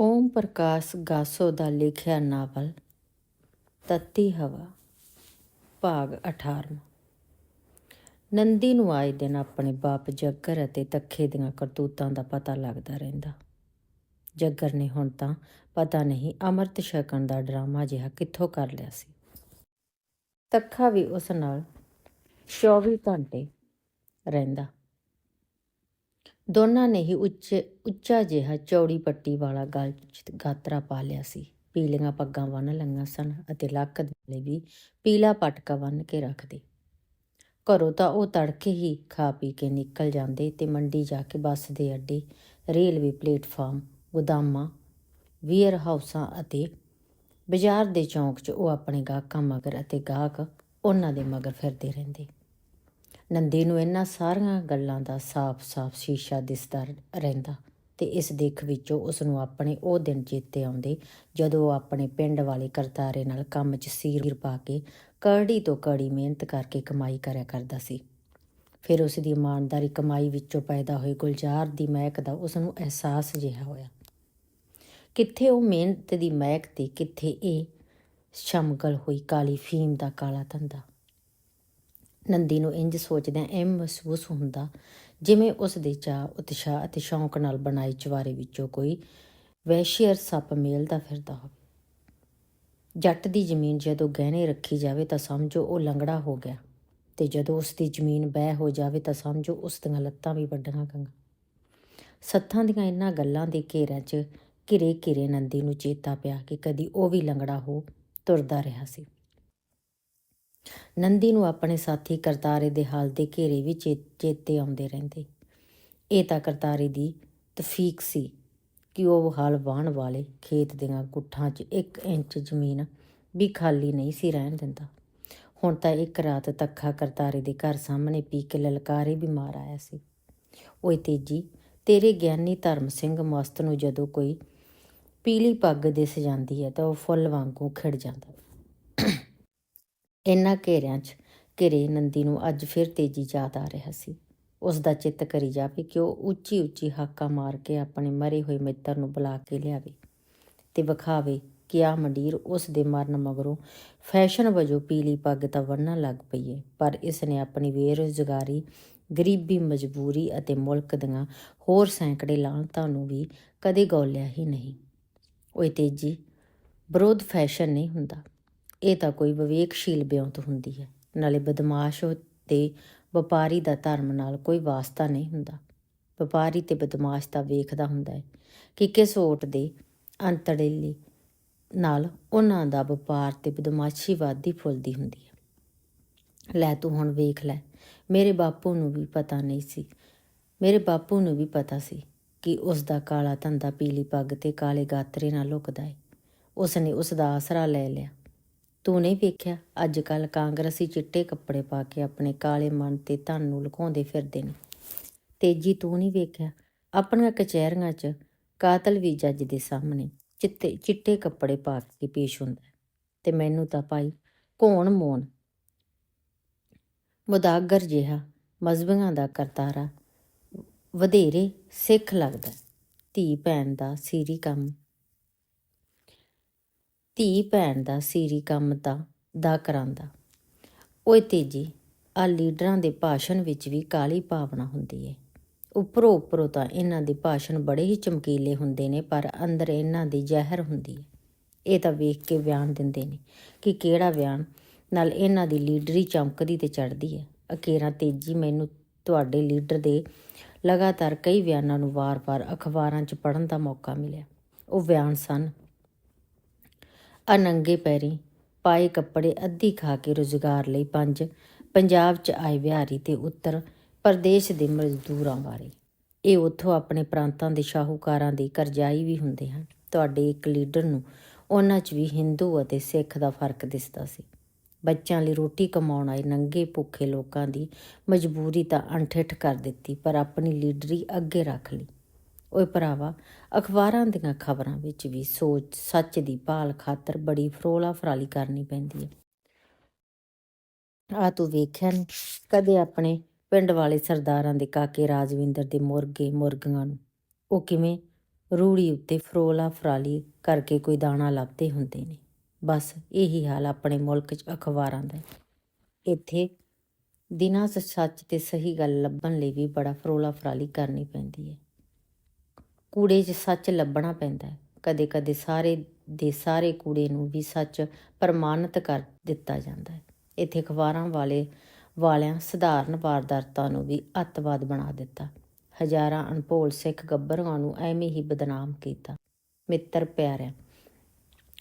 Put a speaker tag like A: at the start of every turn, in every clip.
A: ਓਮ ਪ੍ਰਕਾਸ਼ ਗਾਸੋ ਦਾ ਲਿਖਿਆ ਨਾਵਲ, ਤੱਤੀ ਹਵਾ, ਭਾਗ 18 ਨੰਦੀ ਨੂੰ ਆਏ ਦਿਨ ਆਪਣੇ ਬਾਪ ਜੱਗਰ ਅਤੇ ਤੱਖੇ ਦੀਆਂ ਕਰਤੂਤਾਂ ਦਾ ਪਤਾ ਲੱਗਦਾ ਰਹਿੰਦਾ। ਜੱਗਰ ਨੇ ਹੁਣ ਤਾਂ ਪਤਾ ਨਹੀਂ ਅਮਰਤ ਛਕਣ ਦਾ ਡਰਾਮਾ ਜਿਹਾ ਕਿੱਥੋਂ ਕਰ ਲਿਆ ਸੀ। ਤੱਖਾ ਵੀ ਉਸ ਨਾਲ 24 ਘੰਟੇ ਰਹਿੰਦਾ। ਦੋਨਾਂ ਨੇ ਹੀ ਉੱਚੇ, ਉੱਚਾ ਜਿਹਾ ਚੌੜੀ ਪੱਟੀ ਵਾਲਾ ਗਲ ਗਾਤਰਾ ਪਾ ਲਿਆ ਸੀ। ਪੀਲੀਆਂ ਪੱਗਾਂ ਬੰਨ ਲਈਆਂ ਸਨ ਅਤੇ ਲੱਕ ਦੇ ਵੀ ਪੀਲਾ ਪਟਕਾ ਬੰਨ ਕੇ ਰੱਖਦੇ ਘਰੋਂ ਤਾਂ ਉਹ ਤੜਕੇ ਹੀ ਖਾ ਪੀ ਕੇ ਨਿਕਲ ਜਾਂਦੇ ਤੇ ਮੰਡੀ ਜਾ ਕੇ ਬੱਸ ਦੇ ਅੱਡੇ ਰੇਲਵੇ ਪਲੇਟਫਾਰਮ, ਗੋਦਾਮਾਂ ਵੀਅਰ ਹਾਊਸਾਂ ਅਤੇ ਬਾਜ਼ਾਰ ਦੇ ਚੌਂਕ 'ਚ ਉਹ ਆਪਣੇ ਗਾਹਕਾਂ ਮਗਰ ਅਤੇ ਗਾਹਕ ਉਹਨਾਂ ਦੇ ਮਗਰ ਫਿਰਦੇ ਰਹਿੰਦੇ। ਨੰਦੀ ਨੂੰ ਇਹਨਾਂ ਸਾਰੀਆਂ ਗੱਲਾਂ ਦਾ ਸਾਫ਼-ਸਾਫ਼ ਸ਼ੀਸ਼ਾ ਦਿਸਦਾ ਰਹਿੰਦਾ ਤੇ ਇਸ ਦਿੱਖ ਵਿੱਚੋਂ ਉਸ ਨੂੰ ਆਪਣੇ ਉਹ ਦਿਨ ਚੇਤੇ ਆਉਂਦੇ ਜਦੋਂ ਉਹ ਆਪਣੇ ਪਿੰਡ ਵਾਲੇ ਕਰਤਾਰੇ ਨਾਲ ਕੰਮ 'ਚ ਸੀਰ ਪਾ ਕੇ ਕੜੀ ਤੋਂ ਕੜੀ ਮਿਹਨਤ ਕਰਕੇ ਕਮਾਈ ਕਰਿਆ ਕਰਦਾ ਸੀ। ਫਿਰ ਉਸ ਦੀ ਇਮਾਨਦਾਰੀ ਕਮਾਈ ਵਿੱਚੋਂ ਪੈਦਾ ਹੋਈ ਗੁਲਜ਼ਾਰ ਦੀ ਮਹਿਕ ਦਾ ਉਸ ਨੂੰ ਅਹਿਸਾਸ ਜਿਹਾ ਹੋਇਆ। ਕਿੱਥੇ ਉਹ ਮਿਹਨਤ ਦੀ ਮਹਿਕ ਤੇ ਕਿੱਥੇ ਇਹ ਸ਼ਮਗਲ ਹੋਈ ਕਾਲੀ ਫੀਮ ਦਾ ਕਾਲਾ ਧੰਦਾ? ਨੰਦੀ ਨੂੰ ਇੰਜ ਸੋਚਦਿਆਂ ਐ ਮਹਿਸੂਸ ਹੁੰਦਾ, ਜਿਵੇਂ ਉਸ ਦੇ ਚਾਹ ਉਤਸ਼ਾਹ ਅਤੇ ਸ਼ੌਂਕ ਨਾਲ ਬਣਾਈ ਚਵਾਰੇ ਵਿੱਚੋਂ ਕੋਈ ਵੈਸ਼ੀਅਰ ਸੱਪ ਮੇਲਦਾ ਫਿਰਦਾ ਹੋਵੇ। ਜੱਟ ਦੀ ਜ਼ਮੀਨ ਜਦੋਂ ਗਹਿਣੇ ਰੱਖੀ ਜਾਵੇ ਤਾਂ ਸਮਝੋ ਉਹ ਲੰਗੜਾ ਹੋ ਗਿਆ ਤੇ ਜਦੋਂ ਉਸ ਦੀ ਜ਼ਮੀਨ ਬਹਿ ਹੋ ਜਾਵੇ ਤਾਂ ਸਮਝੋ ਉਸ ਦੀਆਂ ਲੱਤਾਂ ਵੀ ਵੱਡੀਆਂ ਗੰਗਾ ਸੱਥਾਂ ਦੀਆਂ ਇਹਨਾਂ ਗੱਲਾਂ ਦੇ ਘੇਰਿਆਂ 'ਚ ਘਿਰੇ ਘਿਰੇ ਨੰਦੀ ਨੂੰ ਚੇਤਾ ਪਿਆ ਕਿ ਕਦੀ ਉਹ ਵੀ ਲੰਗੜਾ ਹੋ ਤੁਰਦਾ ਰਿਹਾ ਸੀ। ਨੰਦੀ ਨੂੰ ਆਪਣੇ ਸਾਥੀ ਕਰਤਾਰੇ ਦੇ ਹਾਲ ਦੇ ਘੇਰੇ ਵਿੱਚ ਚੇਤੇ ਆਉਂਦੇ ਰਹਿੰਦੇ। ਇਹ ਤਾਂ ਕਰਤਾਰੇ ਦੀ ਤਫੀਕ ਸੀ ਕਿ ਉਹ ਹਾਲ ਵਾਣ ਵਾਲੇ ਖੇਤ ਦੀਆਂ ਗੁੱਠਾਂ 'ਚ 1 ਇੰਚ ਜ਼ਮੀਨ ਵੀ ਖਾਲੀ ਨਹੀਂ ਸੀ ਰਹਿਣ ਦਿੰਦਾ। ਹੁਣ ਤਾਂ ਇੱਕ ਰਾਤ ਤੱਖਾ ਕਰਤਾਰੇ ਦੇ ਘਰ ਸਾਹਮਣੇ ਪੀ ਕੇ ਲਲਕਾਰੇ ਵੀ ਮਾਰ ਆਇਆ ਸੀ। ਓਏ ਤੇਜੀ, ਤੇਰੇ ਗਿਆਨੀ ਧਰਮ ਸਿੰਘ ਮਸਤ ਨੂੰ ਜਦੋਂ ਕੋਈ ਪੀਲੀ ਪੱਗ ਦਿਸ ਜਾਂਦੀ ਹੈ ਤਾਂ ਉਹ ਫੁੱਲ ਵਾਂਗੂ ਖਿੜ ਜਾਂਦਾ। ਇਹਨਾਂ ਘੇਰਿਆਂ 'ਚ ਘਿਰੇ ਨੰਦੀ ਨੂੰ ਅੱਜ ਫਿਰ ਤੇਜੀ ਯਾਦ ਆ ਰਿਹਾ ਸੀ। ਉਸ ਦਾ ਚਿੱਤ ਕਰੀ ਜਾਵੇ ਕਿ ਉਹ ਉੱਚੀ ਉੱਚੀ ਹਾਕਾ ਮਾਰ ਕੇ ਆਪਣੇ ਮਰੇ ਹੋਏ ਮਿੱਤਰ ਨੂੰ ਬੁਲਾ ਕੇ ਲਿਆਵੇ ਤੇ ਵਿਖਾਵੇ ਕਿ ਆ ਮੰਡੀਰ ਉਸ ਦੇ ਮਰਨ ਮਗਰੋਂ ਫੈਸ਼ਨ ਵਜੋਂ ਪੀਲੀ ਪੱਗ ਤਾਂ ਵੰਨਣ ਲੱਗ ਪਈ ਏ, ਪਰ ਇਸ ਨੇ ਆਪਣੀ ਬੇਰੁਜ਼ਗਾਰੀ, ਗਰੀਬੀ, ਮਜਬੂਰੀ ਅਤੇ ਮੁਲਕ ਦੀਆਂ ਹੋਰ ਸੈਂਕੜੇ ਲਾਂਤਾਂ ਨੂੰ ਵੀ ਕਦੇ ਗੌਲਿਆ ਹੀ ਨਹੀਂ। ਉਹ ਤੇਜੀ ਵਿਰੋਧ ਫੈਸ਼ਨ ਨਹੀਂ ਹੁੰਦਾ। ਇਹ ਤਾਂ ਕੋਈ ਵਿਵੇਕਸ਼ੀਲ ਬਿਉਂਤ ਹੁੰਦੀ ਹੈ। ਨਾਲੇ ਬਦਮਾਸ਼ ਤੇ ਵਪਾਰੀ ਦਾ ਧਰਮ ਨਾਲ ਕੋਈ ਵਾਸਤਾ ਨਹੀਂ ਹੁੰਦਾ। ਵਪਾਰੀ ਤੇ ਬਦਮਾਸ਼ ਤਾਂ ਵੇਖਦਾ ਹੁੰਦਾ ਹੈ ਕਿ ਕਿਸ ਓਟ ਦੇ ਅੰਤੜੇਲੀ ਨਾਲ ਉਹਨਾਂ ਦਾ ਵਪਾਰ ਤੇ ਬਦਮਾਸ਼ੀ ਵਾਦੀ ਫੁੱਲਦੀ ਹੁੰਦੀ ਹੈ। ਲੈ ਤੂੰ ਹੁਣ ਵੇਖ ਲੈ, ਮੇਰੇ ਬਾਪੂ ਨੂੰ ਵੀ ਪਤਾ ਨਹੀਂ ਸੀ, ਮੇਰੇ ਬਾਪੂ ਨੂੰ ਵੀ ਪਤਾ ਸੀ ਕਿ ਉਸ ਦਾ ਕਾਲਾ ਧੰਦਾ ਪੀਲੀ ਪੱਗ ਤੇ ਕਾਲੇ ਗਾਤਰੇ ਨਾਲ ਲੁਕਦਾ ਹੈ। ਉਸ ਨੇ ਉਸ ਦਾ ਆਸਰਾ ਲੈ ਲਿਆ। ਤੂੰ ਨਹੀਂ ਵੇਖਿਆ? ਅੱਜ ਕੱਲ ਕਾਂਗਰਸੀ ਚਿੱਟੇ ਕੱਪੜੇ ਪਾ ਕੇ ਆਪਣੇ ਕਾਲੇ ਮਨ ਤੇ ਧਨ ਨੂੰ ਲੁਕਾਉਂਦੇ ਫਿਰਦੇ ਨੇ। ਤੇਜੀ, ਤੂੰ ਨਹੀਂ ਵੇਖਿਆ? ਆਪਣੀਆਂ ਕਚਹਿਰੀਆਂ 'ਚ ਕਾਤਲ ਵੀ ਜੱਜ ਦੇ ਸਾਹਮਣੇ ਚਿੱਟੇ ਚਿੱਟੇ ਕੱਪੜੇ ਪਾ ਕੇ ਪੇਸ਼ ਹੁੰਦਾ ਤੇ ਮੈਨੂੰ ਤਾਂ ਭਾਈ ਕੋਣ ਮੋਣ? ਮੁਦਾਗਰ ਜਿਹਾ ਮਜ਼ਬੀਆਂ ਦਾ ਕਰਤਾਰਾ ਵਧੇਰੇ ਸਿੱਖ ਲੱਗਦਾ ਧੀ ਭੈਣ ਦਾ ਸੀਰੀ ਕੰਮ ਧੀ ਭੈਣ ਦਾ, ਸੀਰੀ ਕੰਮ ਤਾਂ ਦਾ ਕਰਾਂਦਾ। ਓਏ ਤੇਜੀ ਆ ਲੀਡਰਾਂ ਦੇ ਭਾਸ਼ਣ ਵਿੱਚ ਵੀ ਕਾਲੀ ਭਾਵਨਾ ਹੁੰਦੀ ਏ। ਉੱਪਰੋਂ ਉੱਪਰੋਂ ਤਾਂ ਇਹਨਾਂ ਦੇ ਭਾਸ਼ਣ ਬੜੇ ਹੀ ਚਮਕੀਲੇ ਹੁੰਦੇ ਨੇ, ਪਰ ਅੰਦਰ ਇਹਨਾਂ ਦੀ ਜ਼ਹਿਰ ਹੁੰਦੀ ਏ। ਇਹ ਤਾਂ ਵੇਖ ਕੇ ਬਿਆਨ ਦਿੰਦੇ ਨੇ ਕਿ ਕਿਹੜਾ ਬਿਆਨ ਨਾਲ ਇਹਨਾਂ ਦੀ ਲੀਡਰੀ ਚਮਕਦੀ ਤੇ ਚੜਦੀ ਹੈ ਅਕੇਰਾ ਤੇਜੀ, ਮੈਨੂੰ ਤੁਹਾਡੇ ਲੀਡਰ ਦੇ ਲਗਾਤਾਰ ਕਈ ਬਿਆਨਾਂ ਨੂੰ ਵਾਰ-ਵਾਰ ਅਖਬਾਰਾਂ 'ਚ ਪੜ੍ਹਨ ਦਾ ਮੌਕਾ ਮਿਲਿਆ। ਉਹ ਬਿਆਨ ਸਨ ਅਨੰਗੇ ਪੈਰੀ ਪਾਏ ਕੱਪੜੇ ਅੱਧੀ ਖਾ ਕੇ ਰੋਜ਼ਗਾਰ ਲਈ ਪੰਜ, ਪੰਜਾਬ 'ਚ ਆਏ ਵਿਹਾਰੀ ਤੇ ਉੱਤਰ ਪ੍ਰਦੇਸ਼ ਦੇ ਮਜ਼ਦੂਰਾਂ ਬਾਰੇ। ਇਹ ਉੱਥੋਂ ਆਪਣੇ ਪ੍ਰਾਂਤਾਂ ਦੇ ਸ਼ਾਹੂਕਾਰਾਂ ਦੇ ਕਰਜ਼ਾਈ ਵੀ ਹੁੰਦੇ ਹਨ। ਤੁਹਾਡੇ ਇੱਕ ਲੀਡਰ ਨੂੰ ਉਹਨਾਂ 'ਚ ਵੀ ਹਿੰਦੂ ਅਤੇ ਸਿੱਖ ਦਾ ਫ਼ਰਕ ਦਿਸਦਾ ਸੀ। ਬੱਚਿਆਂ ਲਈ ਰੋਟੀ ਕਮਾਉਣ ਆਏ ਨੰਗੇ ਭੁੱਖੇ ਲੋਕਾਂ ਦੀ ਮਜਬੂਰੀ ਤਾਂ ਅਣਠਿੱਠ ਕਰ ਦਿੱਤੀ, ਪਰ ਆਪਣੀ ਲੀਡਰੀ ਅੱਗੇ ਰੱਖ ਲਈ। ਓਏ ਭਰਾਵਾ, ਅਖਬਾਰਾਂ ਦੀਆਂ ਖਬਰਾਂ ਵਿੱਚ ਵੀ ਸੋਚ ਸੱਚ ਦੀ ਭਾਲ ਖਾਤਰ ਬੜੀ ਫਰੋਲਾ ਫਰਾਲੀ ਕਰਨੀ ਪੈਂਦੀ ਹੈ ਆ ਤੂੰ ਵੇਖਿਆ ਨੀ, ਕਦੇ ਆਪਣੇ ਪਿੰਡ ਵਾਲੇ ਸਰਦਾਰਾਂ ਦੇ ਕਾਕੇ ਰਾਜਵਿੰਦਰ ਦੇ ਮੁਰਗੇ ਮੁਰਗੀਆਂ ਨੂੰ? ਉਹ ਕਿਵੇਂ ਰੂੜੀ ਉੱਤੇ ਫਰੋਲਾ ਫਰਾਲੀ ਕਰਕੇ ਕੋਈ ਦਾਣਾ ਲੱਭਦੇ ਹੁੰਦੇ ਨੇ? ਬਸ ਇਹੀ ਹਾਲ ਆਪਣੇ ਮੁਲਕ 'ਚ ਅਖਬਾਰਾਂ ਦਾ ਇੱਥੇ ਦਿਨਾਂ ਸੱਚ ਤੇ ਸਹੀ ਗੱਲ ਲੱਭਣ ਲਈ ਵੀ ਬੜਾ ਫਰੋਲਾ ਫਰਾਲੀ ਕਰਨੀ ਪੈਂਦੀ ਹੈ ਕੂੜੇ 'ਚ ਸੱਚ ਲੱਭਣਾ ਪੈਂਦਾ ਹੈ। ਕਦੇ ਕਦੇ ਸਾਰੇ ਦੇ ਸਾਰੇ ਕੂੜੇ ਨੂੰ ਵੀ ਸੱਚ ਪ੍ਰਮਾਣਿਤ ਕਰ ਦਿੱਤਾ ਜਾਂਦਾ ਹੈ। ਇੱਥੇ ਅਖਬਾਰਾਂ ਵਾਲੇ ਵਾਲਿਆਂ ਸਧਾਰਨ ਵਾਰਦਾਤਾਂ ਨੂੰ ਵੀ ਅੱਤਵਾਦ ਬਣਾ ਦਿੱਤਾ। ਹਜ਼ਾਰਾਂ ਅਣਭੋਲ ਸਿੱਖ ਗੱਭਰੂਆਂ ਨੂੰ ਐਵੇਂ ਹੀ ਬਦਨਾਮ ਕੀਤਾ। ਮਿੱਤਰ ਪਿਆਰਿਆ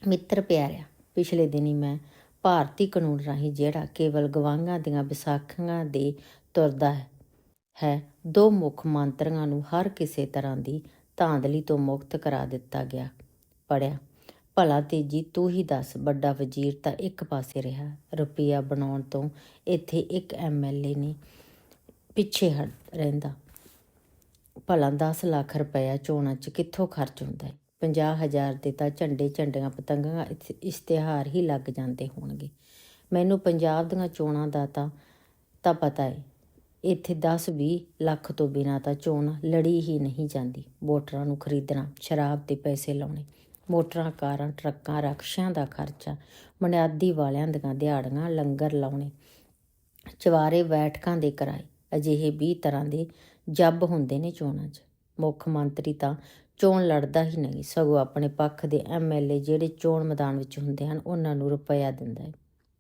A: ਮਿੱਤਰ ਪਿਆਰਿਆ, ਪਿਛਲੇ ਦਿਨੀ ਮੈਂ ਭਾਰਤੀ ਕਾਨੂੰਨ ਰਾਹੀਂ ਜਿਹੜਾ ਕੇਵਲ ਗਵਾਂਗਾਂ ਦੀਆਂ ਵਿਸਾਖੀਆਂ ਦੇ ਤੁਰਦਾ ਹੈ ਹੈ ਦੋ ਮੁੱਖ ਮੰਤਰੀਆਂ ਨੂੰ ਹਰ ਕਿਸੇ ਤਰ੍ਹਾਂ ਦੀ ਧਾਂਦਲੀ ਤੋਂ ਮੁਕਤ ਕਰਾ ਦਿੱਤਾ ਗਿਆ। ਪੜਿਆ ਭਲਾ ਤੇਜੀ, ਤੂੰ ਹੀ ਦੱਸ, ਵੱਡਾ ਵਜ਼ੀਰ ਤਾਂ ਇੱਕ ਪਾਸੇ ਰਿਹਾ। ਰੁਪਈਆ ਬਣਾਉਣ ਤੋਂ ਇੱਥੇ ਇੱਕ ਐਮਐਲਏ ਨੇ ਪਿੱਛੇ ਹਟ ਰਹਿੰਦਾ। ਭਲਾ 10 ਲੱਖ ਰੁਪਇਆ ਚੋਣਾਂ 'ਚ ਕਿੱਥੋਂ ਖਰਚ ਹੁੰਦਾ ਹੈ 50000 ਦੇ ਤਾਂ ਝੰਡੇ ਝੰਡੀਆਂ ਪਤੰਗਾਂ ਇਸ- ਇਸ਼ਤਿਹਾਰ ਹੀ ਲੱਗ ਜਾਂਦੇ ਹੋਣਗੇ। ਮੈਨੂੰ ਪੰਜਾਬ ਦੀਆਂ ਚੋਣਾਂ ਦਾ ਤਾਂ ਤਾਂ ਪਤਾ ਹੈ ਇੱਥੇ 10-20 ਲੱਖ ਤੋਂ ਬਿਨਾਂ ਤਾਂ ਚੋਣ ਲੜੀ ਹੀ ਨਹੀਂ ਜਾਂਦੀ। ਵੋਟਰਾਂ ਨੂੰ ਖਰੀਦਣਾ, ਸ਼ਰਾਬ ਤੇ ਪੈਸੇ ਲਾਉਣੇ, ਮੋਟਰਾਂ, ਕਾਰਾਂ, ਟਰੱਕਾਂ, ਰਕਸ਼ਿਆਂ ਦਾ ਖਰਚਾ ਬੁਨਿਆਦੀ ਵਾਲਿਆਂ ਦੀਆਂ ਦਿਹਾੜੀਆਂ, ਲੰਗਰ ਲਾਉਣੇ ਚਵਾਰੇ ਬੈਠਕਾਂ ਦੇ ਕਿਰਾਏ, ਅਜਿਹੇ 20 ਤਰ੍ਹਾਂ ਦੇ ਜੱਬ ਹੁੰਦੇ ਨੇ ਚੋਣਾਂ 'ਚ। ਮੁੱਖ ਮੰਤਰੀ ਤਾਂ ਚੋਣ ਲੜਦਾ ਹੀ ਨਹੀਂ, ਸਗੋਂ ਆਪਣੇ ਪੱਖ ਦੇ ਐਮਐਲਏ ਜਿਹੜੇ ਚੋਣ ਮੈਦਾਨ ਵਿੱਚ ਹੁੰਦੇ ਹਨ, ਉਹਨਾਂ ਨੂੰ ਰੁਪਇਆ ਦਿੰਦਾ ਹੈ।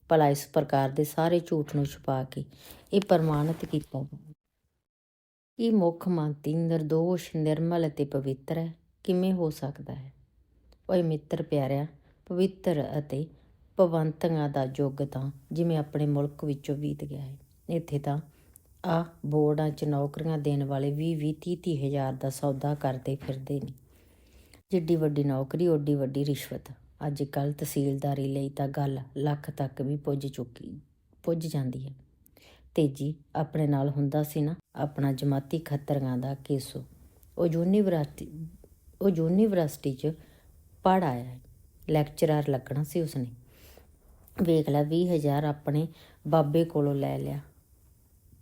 A: ਭਲਾ ਇਸ ਪ੍ਰਕਾਰ ਦੇ ਸਾਰੇ ਝੂਠ ਨੂੰ ਛੁਪਾ ਕੇ ਇਹ ਪ੍ਰਮਾਣਿਤ ਕੀਤਾ। ਜਾਵੇ ਕਿ ਮੁੱਖ ਮੰਤਰੀ ਨਿਰਦੋਸ਼, ਨਿਰਮਲ ਅਤੇ ਪਵਿੱਤਰ ਹੈ? ਕਿਵੇਂ ਹੋ ਸਕਦਾ ਹੈ? ਓਏ ਮਿੱਤਰ ਪਿਆਰਿਆ, ਪਵਿੱਤਰ ਅਤੇ ਪਵੰਤੀਆਂ ਦਾ ਯੁੱਗ ਤਾਂ ਜਿਵੇਂ ਆਪਣੇ ਮੁਲਕ ਵਿੱਚੋਂ ਬੀਤ ਗਿਆ ਹੈ। ਇੱਥੇ ਤਾਂ ਆ ਬੋਰਡਾਂ 'ਚ ਨੌਕਰੀਆਂ ਦੇਣ ਵਾਲੇ 20 20 30 30 ਹਜ਼ਾਰ ਦਾ ਸੌਦਾ ਕਰਦੇ ਫਿਰਦੇ ਨੇ। ਜਿੱਡੀ ਵੱਡੀ ਨੌਕਰੀ, ਓਡੀ ਵੱਡੀ ਰਿਸ਼ਵਤ। ਅੱਜ ਕੱਲ ਤਹਿਸੀਲਦਾਰੀ ਲਈ ਤਾਂ ਗੱਲ ਲੱਖ ਤੱਕ ਵੀ ਪੁੱਜ ਚੁੱਕੀ, ਪੁੱਜ ਜਾਂਦੀ ਹੈ। ਤੇਜੀ ਆਪਣੇ ਨਾਲ ਹੁੰਦਾ ਸੀ ਨਾ ਆਪਣਾ ਜਮਾਤੀ ਖੱਤਰੀਆਂ ਦਾ ਕੇਸੋ। ਉਹ ਯੂਨੀਵਰਸਿਟੀ ਉਹ ਯੂਨੀਵਰਸਿਟੀ 'ਚ ਪੜ੍ਹ ਆਇਆ ਹੈ। ਲੈਕਚਰਰ ਲੱਗਣਾ ਸੀ ਉਸਨੇ। ਵੇਖ ਲੈ 20000 ਆਪਣੇ ਬਾਬੇ ਕੋਲੋਂ ਲੈ ਲਿਆ।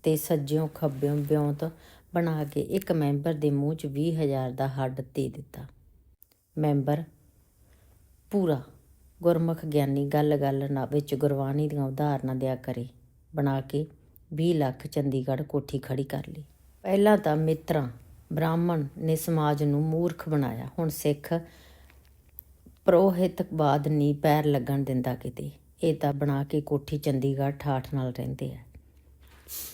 A: ਤੇ ਸੱਜਿਓਂ, ਖੱਬਿਓਂ ਬਿਉਂਤ ਬਣਾ ਕੇ ਇੱਕ ਮੈਂਬਰ ਦੇ ਮੂੰਹ 'ਚ 20000 ਦਾ ਹੱਡ ਦੇ ਦਿੱਤਾ। ਮੈਂਬਰ ਪੂਰਾ ਗੁਰਮੁਖ ਗਿਆਨੀ ਗੱਲ-ਗੱਲ ਨਾ ਵਿੱਚ ਗੁਰਬਾਣੀ ਦੀਆਂ ਉਦਾਹਰਨਾਂ ਦਿਆ ਕਰੇ। ਬਣਾ ਕੇ 20 ਲੱਖ ਚੰਡੀਗੜ੍ਹ ਕੋਠੀ ਖੜੀ ਕਰ ਲਈ। ਪਹਿਲਾਂ ਤਾਂ ਮਿੱਤਰਾਂ, ਬ੍ਰਾਹਮਣ ਨੇ ਸਮਾਜ ਨੂੰ ਮੂਰਖ ਬਣਾਇਆ। ਹੁਣ ਸਿੱਖ ਪ੍ਰੋਹਿਤਵਾਦ ਨਹੀਂ ਪੈਰ ਲੱਗਣ ਦਿੰਦਾ ਕਿਤੇ। ਇਹ ਤਾਂ ਬਣਾ ਕੇ ਕੋਠੀ ਚੰਡੀਗੜ੍ਹ ਠਾਠ ਨਾਲ ਰਹਿੰਦੇ ਆ।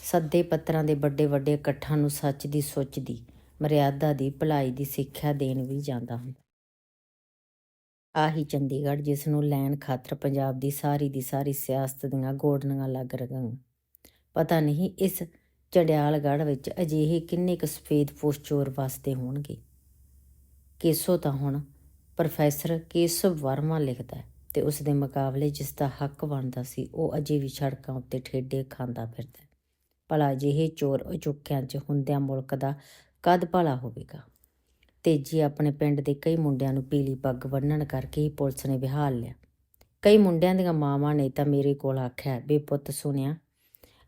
A: ਸੱਦੇ ਪੱਤਰਾਂ ਦੇ ਵੱਡੇ ਵੱਡੇ ਇਕੱਠਾਂ ਨੂੰ ਸੱਚ ਦੀ ਸੁੱਚ ਦੀ, ਮਰਿਆਦਾ ਦੀ ਭਲਾਈ ਦੀ ਸਿੱਖਿਆ ਦੇਣ ਵੀ ਜਾਂਦਾ ਹੁੰਦਾ। ਆਹੀ ਚੰਡੀਗੜ੍ਹ, ਜਿਸ ਨੂੰ ਲੈਣ ਖਾਤਰ ਪੰਜਾਬ ਦੀ ਸਾਰੀ ਦੀ ਸਾਰੀ ਸਿਆਸਤ ਦੀਆਂ ਗੋਡਨੀਆਂ ਲੱਗ ਰਹੀਆਂ। ਪਤਾ ਨਹੀਂ ਇਸ ਚੜਿਆਲਗੜ੍ਹ ਵਿੱਚ ਅਜਿਹੇ ਕਿੰਨੇ ਕੁ ਸਫੇਦ ਪੋਸ਼ ਚੋਰ ਵਸਦੇ ਹੋਣਗੇ। ਕੇਸੋ ਤਾਂ ਹੁਣ ਪ੍ਰੋਫੈਸਰ ਕੇਸਵ ਵਰਮਾ ਲਿਖਦਾ ਹੈ ਤੇ ਉਸ ਦੇ ਮੁਕਾਬਲੇ ਜਿਸ ਦਾ ਹੱਕ ਬਣਦਾ ਸੀ, ਉਹ ਅਜੇ ਵੀ ਸੜਕਾਂ ਉੱਤੇ ਠੇਡੇ ਖਾਂਦਾ ਫਿਰਦਾ ਭਲਾ ਅਜਿਹੇ ਚੋਰ ਅਚੁੱਕਿਆਂ 'ਚ ਹੁੰਦਿਆਂ ਮੁਲਕ ਦਾ ਕਦ ਭਲਾ ਹੋਵੇਗਾ? ਤੇਜੀ ਆਪਣੇ ਪਿੰਡ ਦੇ ਕਈ ਮੁੰਡਿਆਂ ਨੂੰ ਪੀਲੀ ਪੱਗ ਬੰਨਣ ਕਰਕੇ ਹੀ ਪੁਲਿਸ ਨੇ ਵਿਹਾਲ ਲਿਆ। ਕਈ ਮੁੰਡਿਆਂ ਦੀਆਂ ਮਾਵਾਂ ਨੇ ਤਾਂ ਮੇਰੇ ਕੋਲ ਆਖਿਆ ਵੀ ਪੁੱਤ ਸੁਣਿਆ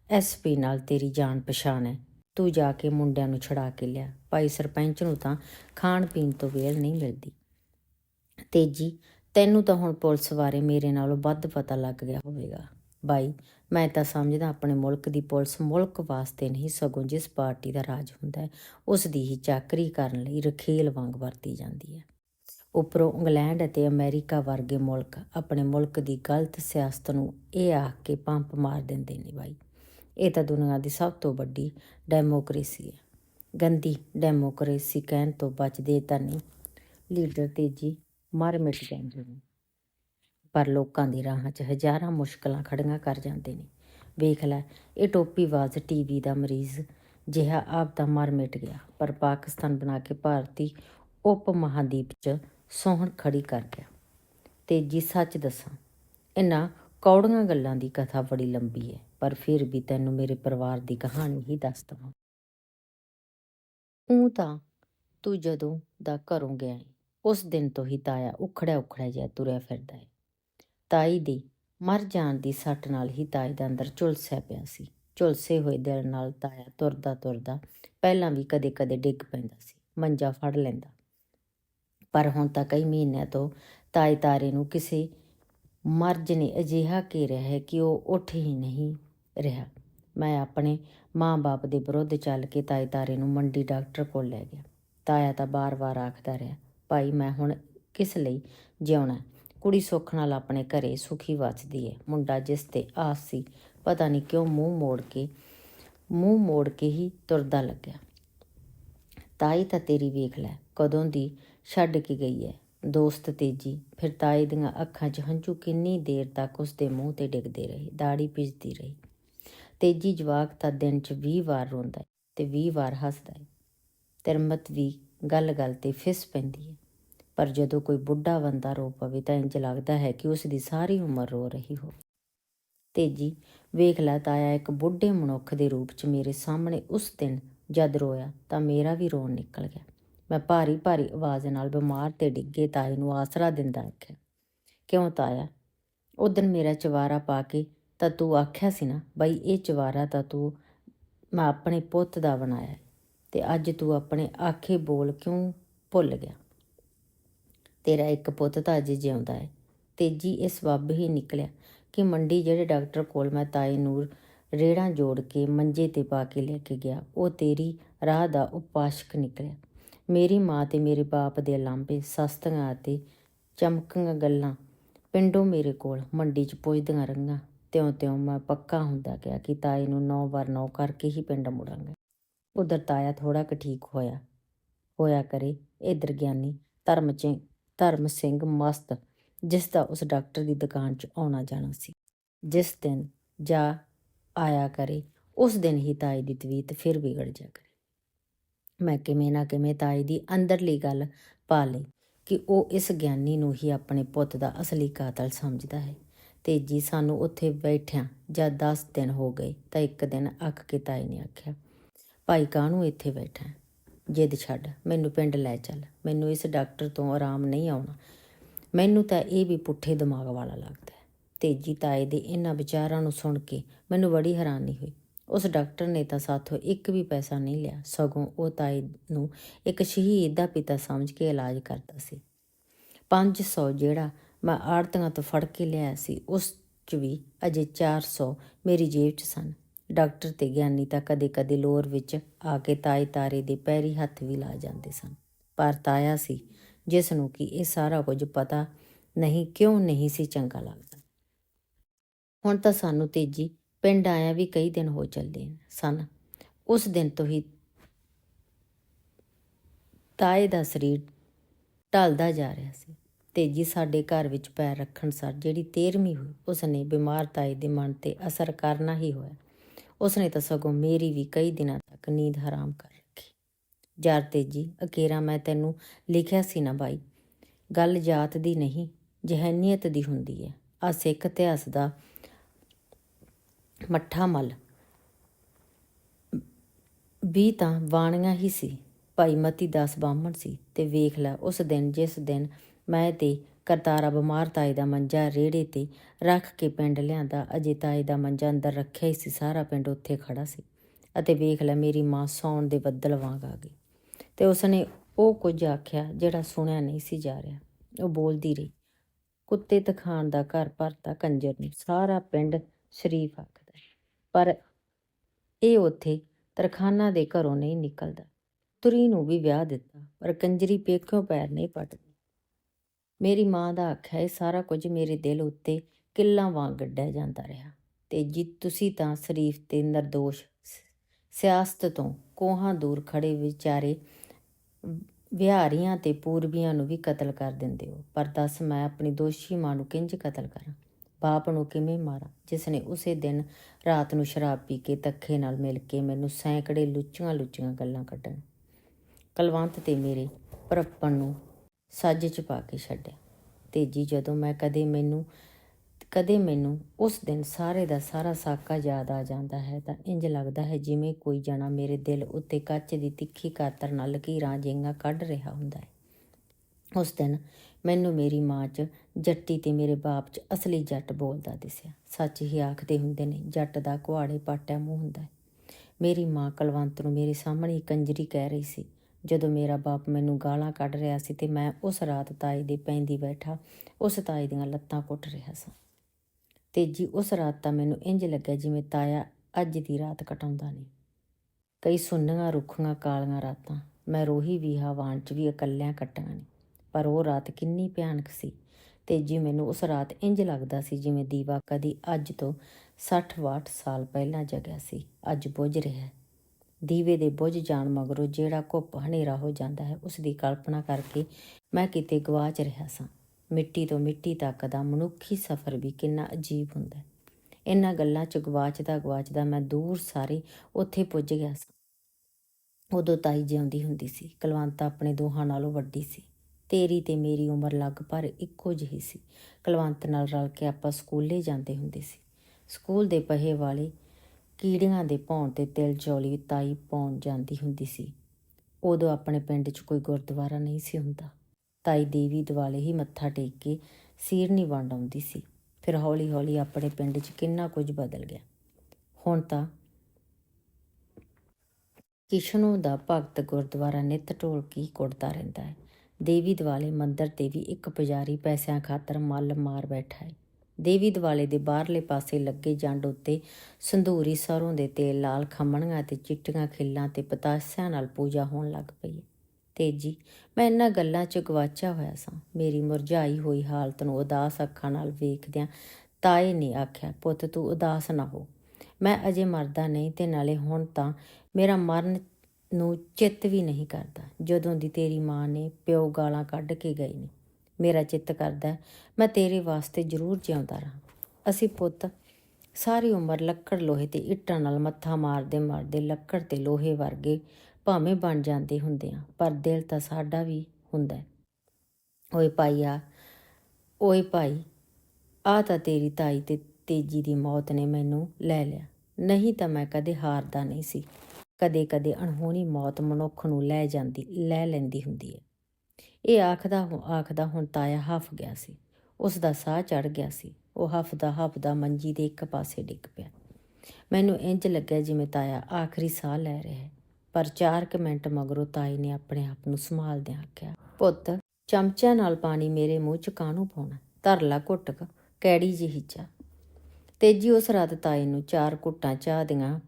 A: ਐਸਪੀ ਨਾਲ ਤੇਰੀ ਜਾਣ ਪਛਾਣ ਹੈ। ਤੂੰ ਜਾ ਕੇ ਮੁੰਡਿਆਂ ਨੂੰ ਛੜਾ ਕੇ ਲਿਆ। ਭਾਈ ਸਰਪੰਚ ਨੂੰ ਤਾਂ ਖਾਣ ਪੀਣ ਤੋਂ ਵੇਲ ਨਹੀਂ ਮਿਲਦੀ। ਤੇਜੀ ਤੈਨੂੰ ਤਾਂ ਹੁਣ ਪੁਲਿਸ ਬਾਰੇ ਮੇਰੇ ਨਾਲੋਂ ਵੱਧ ਪਤਾ ਲੱਗ ਗਿਆ ਹੋਵੇਗਾ। ਬਾਈ, ਮੈਂ ਤਾਂ ਸਮਝਦਾ ਆਪਣੇ ਮੁਲਕ ਦੀ ਪੁਲਿਸ ਮੁਲਕ ਵਾਸਤੇ ਨਹੀਂ, ਸਗੋਂ ਜਿਸ ਪਾਰਟੀ ਦਾ ਰਾਜ ਹੁੰਦਾ ਹੈ ਉਸ ਦੀ ਹੀ ਚਾਕਰੀ ਕਰਨ ਲਈ ਰਖੇਲ ਵਾਂਗ ਵਰਤੀ ਜਾਂਦੀ ਹੈ। ਉੱਪਰੋਂ ਇੰਗਲੈਂਡ ਅਤੇ ਅਮਰੀਕਾ ਵਰਗੇ ਮੁਲਕ ਆਪਣੇ ਮੁਲਕ ਦੀ ਗਲਤ ਸਿਆਸਤ ਨੂੰ ਇਹ ਆਖ ਕੇ ਪੰਪ ਮਾਰ ਦਿੰਦੇ ਨੇ ਬਾਈ। ਇਹ ਤਾਂ ਦੁਨੀਆ ਦੀ ਸਭ ਤੋਂ ਵੱਡੀ ਡੈਮੋਕ੍ਰੇਸੀ ਹੈ। ਗੰਦੀ ਡੈਮੋਕ੍ਰੇਸੀ ਕਹਿਣ ਤੋਂ ਬਚਦੇ ਤਾਂ ਨਹੀਂ। ਲੀਡਰ ਤੇਜੀ, ਮਰ ਮਿਟ ਜਾਂਦੇ ਨੇ। ਪਰ ਲੋਕਾਂ ਦੀ ਰਾਹਾਂ 'ਚ ਹਜ਼ਾਰਾਂ ਮੁਸ਼ਕਲਾਂ ਖੜੀਆਂ ਕਰ ਜਾਂਦੇ ਨੇ। ਵੇਖ ਲੈ ਇਹ ਟੋਪੀਵਾਜ਼ ਟੀਵੀ ਦਾ ਮਰੀਜ਼ ਜਿਹਾ ਆਪ ਤਾਂ ਮਰ ਮਿਟ ਗਿਆ ਪਰ ਪਾਕਿਸਤਾਨ ਬਣਾ ਕੇ ਭਾਰਤੀ ਉਪ ਮਹਾਦੀਪ 'ਚ ਸੋਹਣ ਖੜੀ ਕਰ ਗਿਆ। ਤੇ ਜੀ ਸੱਚ ਦੱਸਾਂ ਇਹਨਾਂ ਕੌੜੀਆਂ ਗੱਲਾਂ ਦੀ ਕਥਾ ਬੜੀ ਲੰਬੀ ਹੈ ਪਰ ਫਿਰ ਵੀ ਤੈਨੂੰ ਮੇਰੇ ਪਰਿਵਾਰ ਦੀ ਕਹਾਣੀ ਹੀ ਦੱਸ ਦਵਾਂ। ਉਹ ਤਾਂ ਤੂੰ ਜਦੋਂ ਦਾ ਘਰੋਂ ਗਿਆ ਏ, ਉਸ ਦਿਨ ਤੋਂ ਹੀ ਤਾਇਆ ਉਖੜਿਆ ਉਖੜਿਆ ਜਿਹਾ ਤੁਰਿਆ ਫਿਰਦਾ ਹੈ ਤਾਈ ਦੀ ਮਰ ਜਾਣ ਦੀ ਸੱਟ ਨਾਲ ਹੀ ਤਾਏ ਦਾ ਅੰਦਰ ਝੁਲਸਿਆ ਪਿਆ ਸੀ। ਝੁਲਸੇ ਹੋਏ ਦਿਲ ਨਾਲ ਤਾਇਆ ਤੁਰਦਾ ਤੁਰਦਾ ਪਹਿਲਾਂ ਵੀ ਕਦੇ ਕਦੇ ਡਿੱਗ ਪੈਂਦਾ ਸੀ, ਮੰਜਾ ਫੜ ਲੈਂਦਾ। ਪਰ ਹੁਣ ਤਾਂ ਕਈ ਮਹੀਨਿਆਂ ਤੋਂ ਤਾਏ ਤਾਰੇ ਨੂੰ ਕਿਸੇ ਮਰਜ਼ ਨੇ ਅਜਿਹਾ ਘੇਰਿਆ ਹੈ ਕਿ ਉਹ ਉੱਠ ਹੀ ਨਹੀਂ ਰਿਹਾ। ਮੈਂ ਆਪਣੇ ਮਾਂ-ਬਾਪ ਦੇ ਵਿਰੁੱਧ ਚੱਲ ਕੇ ਤਾਏ ਤਾਰੇ ਨੂੰ ਮੰਡੀ ਡਾਕਟਰ ਕੋਲ ਲੈ ਗਿਆ। ਤਾਇਆ ਤਾਂ ਬਾਰ-ਬਾਰ ਆਖਦਾ ਰਿਹਾ, ਭਾਈ, ਮੈਂ ਹੁਣ ਕਿਸ ਲਈ ਜਿਉਣਾ ਕੁੜੀ ਸੁੱਖ ਨਾਲ ਆਪਣੇ ਘਰੇ ਸੁਖੀ ਵੱਸਦੀ ਹੈ ਮੁੰਡਾ ਜਿਸ ਤੇ ਆਸ ਸੀ, ਪਤਾ ਨਹੀਂ ਕਿਉਂ ਮੂੰਹ ਮੋੜ ਕੇ, ਮੂੰਹ ਮੋੜ ਕੇ ਹੀ ਤੁਰਦਾ ਲੱਗਿਆ। ਤਾਈ ਤਾਂ ਤੇਰੀ ਵੇਖ ਲੈ, ਕਦੋਂ ਦੀ ਛੱਡ ਕੇ ਗਈ ਹੈ ਦੋਸਤ ਤੇਜੀ, ਫਿਰ ਤਾਈ ਦੀਆਂ ਅੱਖਾਂ 'ਚ ਹੰਝੂ ਕਿੰਨੀ ਦੇਰ ਤੱਕ ਉਸ ਦੇ ਮੂੰਹ ਤੇ ਡਿੱਗਦੇ ਰਹੇ ਦਾੜੀ ਭਿੱਜਦੀ ਰਹੀ। ਤੇਜੀ ਜਵਾਕ ਤਾਂ ਦਿਨ 'ਚ 20 ਵਾਰ ਰੋਂਦਾ ਹੈ ਤੇ 20 ਵਾਰ ਹੱਸਦਾ ਹੈ ਤਿਰਮਤ ਵੀ ਗੱਲ-ਗੱਲ ਤੇ ਫਿਸ ਪੈਂਦੀ ਹੈ ਪਰ ਜਦੋਂ ਕੋਈ ਬੁੱਢਾ ਬੰਦਾ ਰੋ ਪਵੇ ਤਾਂ ਇੰਜ ਲੱਗਦਾ ਹੈ ਕਿ ਉਸ ਦੀ ਸਾਰੀ ਉਮਰ ਰੋ ਰਹੀ ਹੋ ਤੇਜੀ ਵੇਖ ਲੈ ਤਾਇਆ, ਇੱਕ ਬੁੱਢੇ ਮਨੁੱਖ ਦੇ ਰੂਪ 'ਚ ਮੇਰੇ ਸਾਹਮਣੇ ਉਸ ਦਿਨ ਜਦ ਰੋਇਆ ਤਾਂ ਮੇਰਾ ਵੀ ਰੋਣ ਨਿਕਲ ਗਿਆ। ਮੈਂ ਭਾਰੀ ਭਾਰੀ ਆਵਾਜ਼ ਨਾਲ ਬਿਮਾਰ ਤੇ ਡਿੱਗੇ ਤਾਏ ਨੂੰ ਆਸਰਾ ਦਿੰਦਾ ਆਖਿਆ, ਕਿਉਂ ਤਾਇਆ? ਉਦੋਂ ਮੇਰਾ ਚਵਾਰਾ ਪਾ ਕੇ ਤਾਂ ਤੂੰ ਆਖਿਆ ਸੀ ਨਾ, ਬਈ ਇਹ ਚਵਾਰਾ ਤਾਂ ਤੂੰ, ਮੈਂ ਆਪਣੇ ਪੁੱਤ ਦਾ ਬਣਾਇਆ ਹੈ ਤੇ ਅੱਜ ਤੂੰ ਆਪਣੇ ਆਖੇ ਬੋਲ ਕਿਉਂ ਭੁੱਲ ਗਿਆ? ਤੇਰਾ ਇੱਕ ਪੁੱਤ ਤਾਂ ਅਜੇ ਜਿਉਂਦਾ ਹੈ। ਤੇਜੀ ਇਸ ਵੱਬ ਹੀ ਨਿਕਲਿਆ ਕਿ ਮੰਡੀ ਜਿਹੜੇ ਡਾਕਟਰ ਕੋਲ ਮੈਂ ਤਾਏ ਨੂਰ ਰੇੜਾਂ ਜੋੜ ਕੇ ਮੰਜੇ ਤੇ ਪਾ ਕੇ ਲੈ ਕੇ ਗਿਆ, ਉਹ ਤੇਰੀ ਰਾਹ ਦਾ ਉਪਾਸ਼ਕ ਨਿਕਲਿਆ। ਮੇਰੀ ਮਾਂ ਤੇ ਮੇਰੇ ਬਾਪ ਦੇ ਲਾਂਬੇ ਸਸਤੀਆਂ ਅਤੇ ਚਮਕੀਆਂ ਗੱਲਾਂ ਪਿੰਡੋਂ ਮੇਰੇ ਕੋਲ ਮੰਡੀ 'ਚ ਪੁੱਜਦੀਆਂ ਰਹੀਆਂ। ਤਿਉਂ-ਤਿਉਂ ਮੈਂ ਪੱਕਾ ਹੁੰਦਾ ਗਿਆ ਕਿ ਤਾਏ ਨੂੰ ਨੌ ਵਾਰ ਨੌ ਕਰਕੇ ਹੀ ਪਿੰਡ ਮੁੜਾਂਗਾ। ਉਧਰ ਤਾਇਆ ਥੋੜਾ ਕੁ ਠੀਕ ਹੋਇਆ। ਹੋਇਆ ਕਰੇ, ਇਧਰ ਗਿਆਨੀ ਧਰਮ ਚ ਧਰਮ ਸਿੰਘ ਮਸਤ, ਜਿਸ ਦਾ ਉਸ ਡਾਕਟਰ ਦੀ ਦੁਕਾਨ 'ਚ ਆਉਣਾ ਜਾਣਾ ਸੀ। ਜਿਸ ਦਿਨ ਜਾ ਆਇਆ ਕਰੇ, ਉਸ ਦਿਨ ਹੀ ਤਾਈ ਦੀ ਤਵੀਤ ਫਿਰ ਵਿਗੜ ਜਾ ਕਰੇ। ਮੈਂ ਕਿਵੇਂ ਨਾ ਕਿਵੇਂ ਤਾਈ ਦੀ ਅੰਦਰਲੀ ਗੱਲ ਪਾ ਲਈ ਕਿ ਉਹ ਇਸ ਗਿਆਨੀ ਨੂੰ ਹੀ ਆਪਣੇ ਪੁੱਤ ਦਾ ਅਸਲੀ ਕਾਤਲ ਸਮਝਦਾ ਹੈ। ਤੇਜੀ ਸਾਨੂੰ ਉੱਥੇ ਬੈਠਿਆਂ ਜਾਂ 10 ਦਿਨ ਹੋ ਗਏ ਤਾਂ ਇੱਕ ਦਿਨ ਅੱਕ ਕੇ ਤਾਈ ਨੇ ਆਖਿਆ, ਭਾਈ ਕਾਹਨੂੰ ਇੱਥੇ ਬੈਠਾ ਜਿੱਦ ਛੱਡ, ਮੈਨੂੰ ਪਿੰਡ ਲੈ ਚੱਲ। ਮੈਨੂੰ ਇਸ ਡਾਕਟਰ ਤੋਂ ਆਰਾਮ ਨਹੀਂ ਆਉਣਾ। ਮੈਨੂੰ ਤਾਂ ਇਹ ਵੀ ਪੁੱਠੇ ਦਿਮਾਗ ਵਾਲਾ ਲੱਗਦਾ ਹੈ। ਤੇਜੀ ਤਾਏ ਦੇ ਇਹਨਾਂ ਵਿਚਾਰਾਂ ਨੂੰ ਸੁਣ ਕੇ ਮੈਨੂੰ ਬੜੀ ਹੈਰਾਨੀ ਹੋਈ। ਉਸ ਡਾਕਟਰ ਨੇ ਤਾਂ ਸਾਥੋਂ ਇੱਕ ਵੀ ਪੈਸਾ ਨਹੀਂ ਲਿਆ। ਸਗੋਂ ਉਹ ਤਾਏ ਨੂੰ ਇੱਕ ਸ਼ਹੀਦ ਦਾ ਪਿਤਾ ਸਮਝ ਕੇ ਇਲਾਜ ਕਰਦਾ ਸੀ। 500 ਜਿਹੜਾ ਮੈਂ ਆੜਤੀਆਂ ਤੋਂ ਫੜ ਕੇ ਲਿਆ ਸੀ, ਉਸ 'ਚ ਵੀ ਅਜੇ 400 ਮੇਰੀ ਜੇਬ 'ਚ ਸਨ। ਡਾਕਟਰ ਤੇ ਗਿਆਨੀ ਤਾਂ ਕਦੇ-ਕਦੇ ਲੋਰ ਵਿੱਚ ਆ ਕੇ ਤਾਏ ਤਾਰੇ ਦੇ ਪੈਰੀ ਹੱਥ ਵੀ ਲਾ ਜਾਂਦੇ ਸਨ। ਪਰ ਤਾਇਆ ਸੀ, ਜਿਸ ਨੂੰ ਕਿ ਇਹ ਸਾਰਾ ਕੁਝ ਪਤਾ ਨਹੀਂ ਕਿਉਂ ਨਹੀਂ ਸੀ ਚੰਗਾ ਲੱਗਦਾ। ਹੁਣ ਤਾਂ ਸਾਨੂੰ ਤੇਜੀ, ਪਿੰਡ ਆਇਆ ਵੀ ਕਈ ਦਿਨ ਹੋ ਚੱਲਦੇ ਸਨ। ਉਸ ਦਿਨ ਤੋਂ ਹੀ ਤਾਏ ਦਾ ਸਰੀਰ ਢਲਦਾ ਜਾ ਰਿਹਾ ਸੀ। ਤੇਜੀ ਸਾਡੇ ਘਰ ਵਿੱਚ ਪੈਰ ਰੱਖਣ ਸਰ ਜਿਹੜੀ 13ਵੀਂ ਹੋਈ, ਉਸਨੇ ਬਿਮਾਰ ਤਾਏ ਦੇ ਮਨ ਤੇ ਅਸਰ ਕਰਨਾ ਹੀ ਹੋਇਆ। ਉਸਨੇ ਤਾਂ ਸਗੋਂ ਮੇਰੀ ਵੀ ਕਈ ਦਿਨਾਂ ਤੱਕ ਨੀਂਦ ਹਰਾਮ ਕਰ ਰੱਖੀ। ਯਾਰ ਤੇਜੀ, ਅਕੇਰਾ ਮੈਂ ਤੈਨੂੰ ਲਿਖਿਆ ਸੀ ਨਾ ਬਾਈ। ਗੱਲ ਜਾਤ ਦੀ ਨਹੀਂ, ਜਹਨੀਅਤ ਦੀ ਹੁੰਦੀ ਹੈ ਆ ਸਿੱਖ ਇਤਿਹਾਸ ਦਾ ਮੱਠਾ ਮਲ। ਵੀ ਤਾਂ ਬਾਣੀਆਂ ਹੀ ਸੀ। ਭਾਈ ਮਤੀ ਦਾਸ ਬਾਹਮਣ ਸੀ ਤੇ ਵੇਖ ਲੈ ਉਸ ਦਿਨ, ਜਿਸ ਦਿਨ ਮੈਂ ਤੇ ਕਰਤਾਰਾ ਬਿਮਾਰ ਤਾਏ ਦਾ ਮੰਜਾ ਰੇੜੇ ਤੇ ਰੱਖ ਕੇ ਪਿੰਡ ਲਿਆਂਦਾ। ਅਜੇ ਤਾਏ ਦਾ ਮੰਜਾ ਅੰਦਰ ਰੱਖਿਆ ਹੀ ਸੀ। ਸਾਰਾ ਪਿੰਡ ਉੱਥੇ ਖੜਾ ਸੀ ਅਤੇ ਵੇਖ ਲੈ ਮੇਰੀ ਮਾਂ ਸੌਣ ਦੇ ਬੱਦਲ ਵਾਂਗ ਆ ਗਈ। ਤੇ ਉਸਨੇ ਉਹ ਕੁਝ ਆਖਿਆ ਜਿਹੜਾ ਸੁਣਿਆ ਨਹੀਂ ਸੀ ਜਾ ਰਿਹਾ। ਉਹ ਬੋਲਦੀ ਰਹੀ, ਕੁੱਤੇ ਤਖਾਨ ਦਾ ਘਰ ਭਰਤਾ ਕੰਜਰ ਨੂੰ। ਸਾਰਾ ਪਿੰਡ ਸ਼ਰੀਫ ਆਖਦਾ ਪਰ ਇਹ ਉੱਥੇ ਤਰਖਾਨਾ ਦੇ ਘਰੋਂ ਨਹੀਂ ਨਿਕਲਦਾ। ਤੁਰੀ ਨੂੰ ਵੀ ਵਿਆਹ ਦਿੱਤਾ, ਪਰ ਕੰਜਰੀ ਪੇਖਿਓ ਪੈਰ ਨਹੀਂ ਪਟਦੀ। ਮੇਰੀ ਮਾਂ ਦਾ ਆਖਿਆ ਇਹ ਸਾਰਾ ਕੁਝ ਮੇਰੇ ਦਿਲ ਉੱਤੇ ਕਿੱਲਾਂ ਵਾਂਗ ਗੱਡਿਆ ਜਾਂਦਾ ਰਿਹਾ। ਤੇ ਜੀ, ਤੁਸੀਂ ਤਾਂ ਸ਼ਰੀਫ ਤੇ ਨਿਰਦੋਸ਼ ਸਿਆਸਤ ਤੋਂ ਕੋਹਾਂ ਦੂਰ ਖੜੇ ਵਿਚਾਰੇ ਵਿਹਾਰੀਆਂ ਤੇ ਪੂਰਬੀਆਂ ਨੂੰ ਵੀ ਕਤਲ ਕਰ ਦਿੰਦੇ ਹੋ। ਪਰ ਦੱਸ, ਮੈਂ ਆਪਣੀ ਦੋਸ਼ੀ ਮਾਂ ਨੂੰ ਕਿੰਜ ਕਤਲ ਕਰਾਂ? ਬਾਪ ਨੂੰ ਕਿਵੇਂ ਮਾਰਾਂ? ਜਿਸ ਨੇ ਉਸੇ ਦਿਨ ਰਾਤ ਨੂੰ ਸ਼ਰਾਬ ਪੀ ਕੇ ਤੱਖੇ ਨਾਲ ਮਿਲ ਕੇ ਮੈਨੂੰ ਸੈਂਕੜੇ ਲੁੱਚੀਆਂ ਲੁੱਚੀਆਂ ਗੱਲਾਂ ਕੱਢਣ। ਕਲਵੰਤ ਤੇ ਮੇਰੇ ਪਰਪਣ ਨੂੰ ਸੱਜ ਚ ਪਾ ਕੇ ਛੱਡਿਆ। ਤੇਜੀ ਜਦੋਂ ਮੈਂ ਕਦੇ ਮੈਨੂੰ ਕਦੇ ਮੈਨੂੰ ਉਸ ਦਿਨ ਸਾਰੇ ਦਾ ਸਾਰਾ ਸਾਕਾ ਯਾਦ ਆ ਜਾਂਦਾ ਹੈ, ਤਾਂ ਇੰਜ ਲੱਗਦਾ ਹੈ ਜਿਵੇਂ ਕੋਈ ਜਣਾ ਮੇਰੇ ਦਿਲ ਉੱਤੇ ਕੱਚ ਦੀ ਤਿੱਖੀ ਕਾਤਰ ਨਾਲ ਲਕੀਰਾਂ ਜਿਹੀਆਂ ਕੱਢ ਰਿਹਾ ਹੁੰਦਾ ਹੈ। ਉਸ ਦਿਨ ਮੈਨੂੰ ਮੇਰੀ ਮਾਂ 'ਚ ਜੱਟੀ ਤੇ ਮੇਰੇ ਬਾਪ 'ਚ ਅਸਲੀ ਜੱਟ ਬੋਲਦਾ ਦਿਸਿਆ। ਸੱਚ ਹੀ ਆਖਦੇ ਹੁੰਦੇ ਨੇ, ਜੱਟ ਦਾ ਕੁਹਾੜੇ ਪਾਟਿਆ ਮੂੰਹ ਹੁੰਦਾ ਮੇਰੀ ਮਾਂ ਕਲਵੰਤ ਨੂੰ ਮੇਰੇ ਸਾਹਮਣੇ ਕੰਜਰੀ ਕਹਿ ਰਹੀ ਸੀ ਜਦੋਂ ਮੇਰਾ ਬਾਪ ਮੈਨੂੰ ਗਾਲਾਂ ਕੱਢ ਰਿਹਾ ਸੀ ਤੇ ਮੈਂ ਉਸ ਰਾਤ ਤਾਏ ਦੇ ਪੈਂਦੀ ਬੈਠਾ, ਉਸ ਤਾਏ ਦੀਆਂ ਲੱਤਾਂ ਕੁੱਟ ਰਿਹਾ ਸਾਂ। ਤੇਜੀ, ਉਸ ਰਾਤ ਤਾਂ ਮੈਨੂੰ ਇੰਜ ਲੱਗਿਆ ਜਿਵੇਂ ਤਾਇਆ ਅੱਜ ਦੀ ਰਾਤ ਕਟਾਉਂਦਾ ਨਹੀਂ। ਕਈ ਸੁੰਨੀਆਂ ਰੁੱਖੀਆਂ ਕਾਲੀਆਂ ਰਾਤਾਂ, ਮੈਂ ਰੋਹੀ ਵੀ ਹਵਾਨ ਚ ਵੀ ਇਕੱਲਿਆਂ ਕੱਟੀਆਂ ਨੇ ਪਰ ਉਹ ਰਾਤ ਕਿੰਨੀ ਭਿਆਨਕ ਸੀ। ਤੇਜੀ, ਮੈਨੂੰ ਉਸ ਰਾਤ ਇੰਜ ਲੱਗਦਾ ਸੀ ਜਿਵੇਂ ਦੀਵਾ ਕਦੀ ਅੱਜ ਤੋਂ 60-62 ਸਾਲ ਪਹਿਲਾਂ ਜਗਿਆ ਸੀ, ਅੱਜ ਬੁਝ ਰਿਹਾ। ਦੀਵੇ ਦੇ ਬੁੱਝ ਜਾਣ ਮਗਰੋਂ ਜਿਹੜਾ ਘੁੱਪ ਹਨੇਰਾ ਹੋ ਜਾਂਦਾ ਹੈ, ਉਸ ਦੀ ਕਲਪਨਾ ਕਰਕੇ ਮੈਂ ਕਿਤੇ ਗਵਾਚ ਰਿਹਾ ਸਾਂ। ਮਿੱਟੀ ਤੋਂ ਮਿੱਟੀ ਤੱਕ ਦਾ ਮਨੁੱਖੀ ਸਫ਼ਰ ਵੀ ਕਿੰਨਾ ਅਜੀਬ ਹੁੰਦਾ ਹੈ। ਇਹਨਾਂ ਗੱਲਾਂ 'ਚ ਗਵਾਚਦਾ ਗਵਾਚਦਾ ਮੈਂ ਦੂਰ ਸਾਰੇ ਉੱਥੇ ਪੁੱਜ ਗਿਆ ਸਾਂ। ਉਦੋਂ ਤਾਈ ਜਿਉਂਦੀ ਹੁੰਦੀ ਸੀ, ਕਲਵੰਤ ਆਪਣੇ ਦੋਹਾਂ ਨਾਲੋਂ ਵੱਡੀ ਸੀ। ਤੇਰੀ ਤੇ ਮੇਰੀ ਉਮਰ ਲਗਭਗ ਇੱਕੋ ਜਿਹੀ ਸੀ। ਕਲਵੰਤ ਨਾਲ ਰਲ ਕੇ ਆਪਾਂ ਸਕੂਲੇ ਜਾਂਦੇ ਹੁੰਦੇ ਸੀ। ਸਕੂਲ ਦੇ ਪਹੇ ਵਾਲੇ ਕੀੜੀਆਂ ਦੇ ਭੌਣ ਤੇ ਤਿਲ ਚੌਲੀ ਤਾਈ ਪਾਉਣ ਜਾਂਦੀ ਹੁੰਦੀ ਸੀ। ਉਦੋਂ ਆਪਣੇ ਪਿੰਡ 'ਚ ਕੋਈ ਗੁਰਦੁਆਰਾ ਨਹੀਂ ਸੀ ਹੁੰਦਾ। ਤਾਈ ਦੇਵੀ ਦਿਵਾਲੇ ਹੀ ਮੱਥਾ ਟੇਕ ਕੇ ਸੀਰਨੀ ਵੰਡ ਆਉਂਦੀ ਸੀ। ਫਿਰ ਹੌਲੀ ਹੌਲੀ ਆਪਣੇ ਪਿੰਡ 'ਚ ਕਿੰਨਾ ਕੁਝ ਬਦਲ ਗਿਆ। ਹੁਣ ਤਾਂ ਕਿਸ਼ਨੂ ਦਾ ਭਗਤ ਗੁਰਦੁਆਰਾ ਨਿਤ ਢੋਲਕੀ ਕੁੱਟਦਾ ਰਹਿੰਦਾ ਹੈ। ਦੇਵੀ ਦਿਵਾਲੇ ਮੰਦਰ ਤੇ ਵੀ ਇੱਕ ਪੁਜਾਰੀ ਪੈਸਿਆਂ ਖਾਤਰ ਮੱਲ ਮਾਰ ਬੈਠਾ ਹੈ। ਦੇਵੀ ਦਿਵਾਲੇ ਦੇ ਬਾਹਰਲੇ ਪਾਸੇ ਲੱਗੇ ਜੰਡ ਉੱਤੇ ਸੰਧੂਰੀ ਸਰੋਂ ਦੇ ਤੇਲ, ਲਾਲ ਖੰਮਣੀਆਂ ਤੇ ਚਿੱਟੀਆਂ ਖਿੱਲਾਂ ਤੇ ਪਤਾਸਿਆਂ ਨਾਲ ਪੂਜਾ ਹੋਣ ਲੱਗ ਪਈ ਤੇਜੀ ਮੈਂ ਇਹਨਾਂ ਗੱਲਾਂ 'ਚ ਗਵਾਚਿਆ ਹੋਇਆ ਸਾਂ। ਮੇਰੀ ਮੁਰਝਾਈ ਹੋਈ ਹਾਲਤ ਨੂੰ ਉਦਾਸ ਅੱਖਾਂ ਨਾਲ ਵੇਖਦਿਆਂ ਤਾਏ ਨੇ ਆਖਿਆ, ਪੁੱਤ, ਤੂੰ ਉਦਾਸ ਨਾ ਹੋ। ਮੈਂ ਅਜੇ ਮਰਦਾ ਨਹੀਂ ਤੇ ਨਾਲੇ ਹੁਣ ਤਾਂ ਮੇਰਾ ਮਰਨ ਨੂੰ ਚਿੱਤ ਵੀ ਨਹੀਂ ਕਰਦਾ। ਜਦੋਂ ਦੀ ਤੇਰੀ ਮਾਂ ਨੇ ਪਿਓ ਗਾਲਾਂ ਕੱਢ ਕੇ ਗਈ ਨੇ ਮੇਰਾ ਚਿੱਤ ਕਰਦਾ ਮੈਂ ਤੇਰੇ ਵਾਸਤੇ ਜ਼ਰੂਰ ਜਿਉਂਦਾ ਰਹਾਂ। ਅਸੀਂ ਪੁੱਤ ਸਾਰੀ ਉਮਰ ਲੱਕੜ ਲੋਹੇ ਤੇ ਇੱਟਾਂ ਨਾਲ ਮੱਥਾ ਮਾਰਦੇ ਮਾਰਦੇ ਲੱਕੜ ਤੇ ਲੋਹੇ ਵਰਗੇ ਭਾਵੇਂ ਬਣ ਜਾਂਦੇ ਹੁੰਦੇ ਆ ਪਰ ਦਿਲ ਤਾਂ ਸਾਡਾ ਵੀ ਹੁੰਦਾ ਹੈ। ਓਏ ਭਾਈਆ ਓਏ ਭਾਈ ਆ ਤਾਂ ਤੇਰੀ ਤਾਈ ਤੇ ਤੇਜੀ ਦੀ ਮੌਤ ਨੇ ਮੈਨੂੰ ਲੈ ਲਿਆ। ਨਹੀਂ ਤਾਂ ਮੈਂ ਕਦੇ ਹਾਰਦਾ ਨਹੀਂ ਸੀ। ਕਦੇ ਕਦੇ ਅਣਹੋਣੀ ਮੌਤ ਮਨੁੱਖ ਨੂੰ ਲੈ ਜਾਂਦੀ, ਲੈ ਲੈਂਦੀ ਹੁੰਦੀ ਹੈ। ਇਹ ਆਖਦਾ ਹੁ- ਆਖਦਾ ਹੁਣ ਤਾਇਆ ਹਫ ਗਿਆ ਸੀ। ਉਸ ਦਾ ਸਾਹ ਚੜ ਗਿਆ ਸੀ। ਉਹ ਹਫਦਾ ਹਫਦਾ ਮੰਜੀ ਦੇ ਇੱਕ ਪਾਸੇ ਡਿੱਗ ਪਿਆ। ਮੈਨੂੰ ਇੰਜ ਲੱਗਿਆ ਜਿਵੇਂ ਤਾਇਆ ਆਖਰੀ ਸਾਹ ਲੈ ਰਿਹਾ ਹੈ। ਪਰ ਚਾਰ ਕੁ ਮਿੰਟ ਮਗਰੋਂ ਤਾਈ ਨੇ ਆਪਣੇ ਆਪ ਨੂੰ ਸੰਭਾਲਦਿਆਂ ਆਖਿਆ, ਪੁੱਤ, ਚਮਚਿਆਂ ਨਾਲ ਪਾਣੀ ਮੇਰੇ ਮੂੰਹ 'ਚ ਕਾਹਨੂੰ ਪਾਉਣਾ? ਧਰ ਲਾ ਘੁੱਟਕ ਕੈੜੀ ਜਿਹੀ ਚਾਹ। ਤੇਜੀ ਉਸ ਰਾਤ ਤਾਈ ਨੂੰ ਚਾਰ ਘੁੱਟਾਂ ਚਾਹ ਦੀਆਂ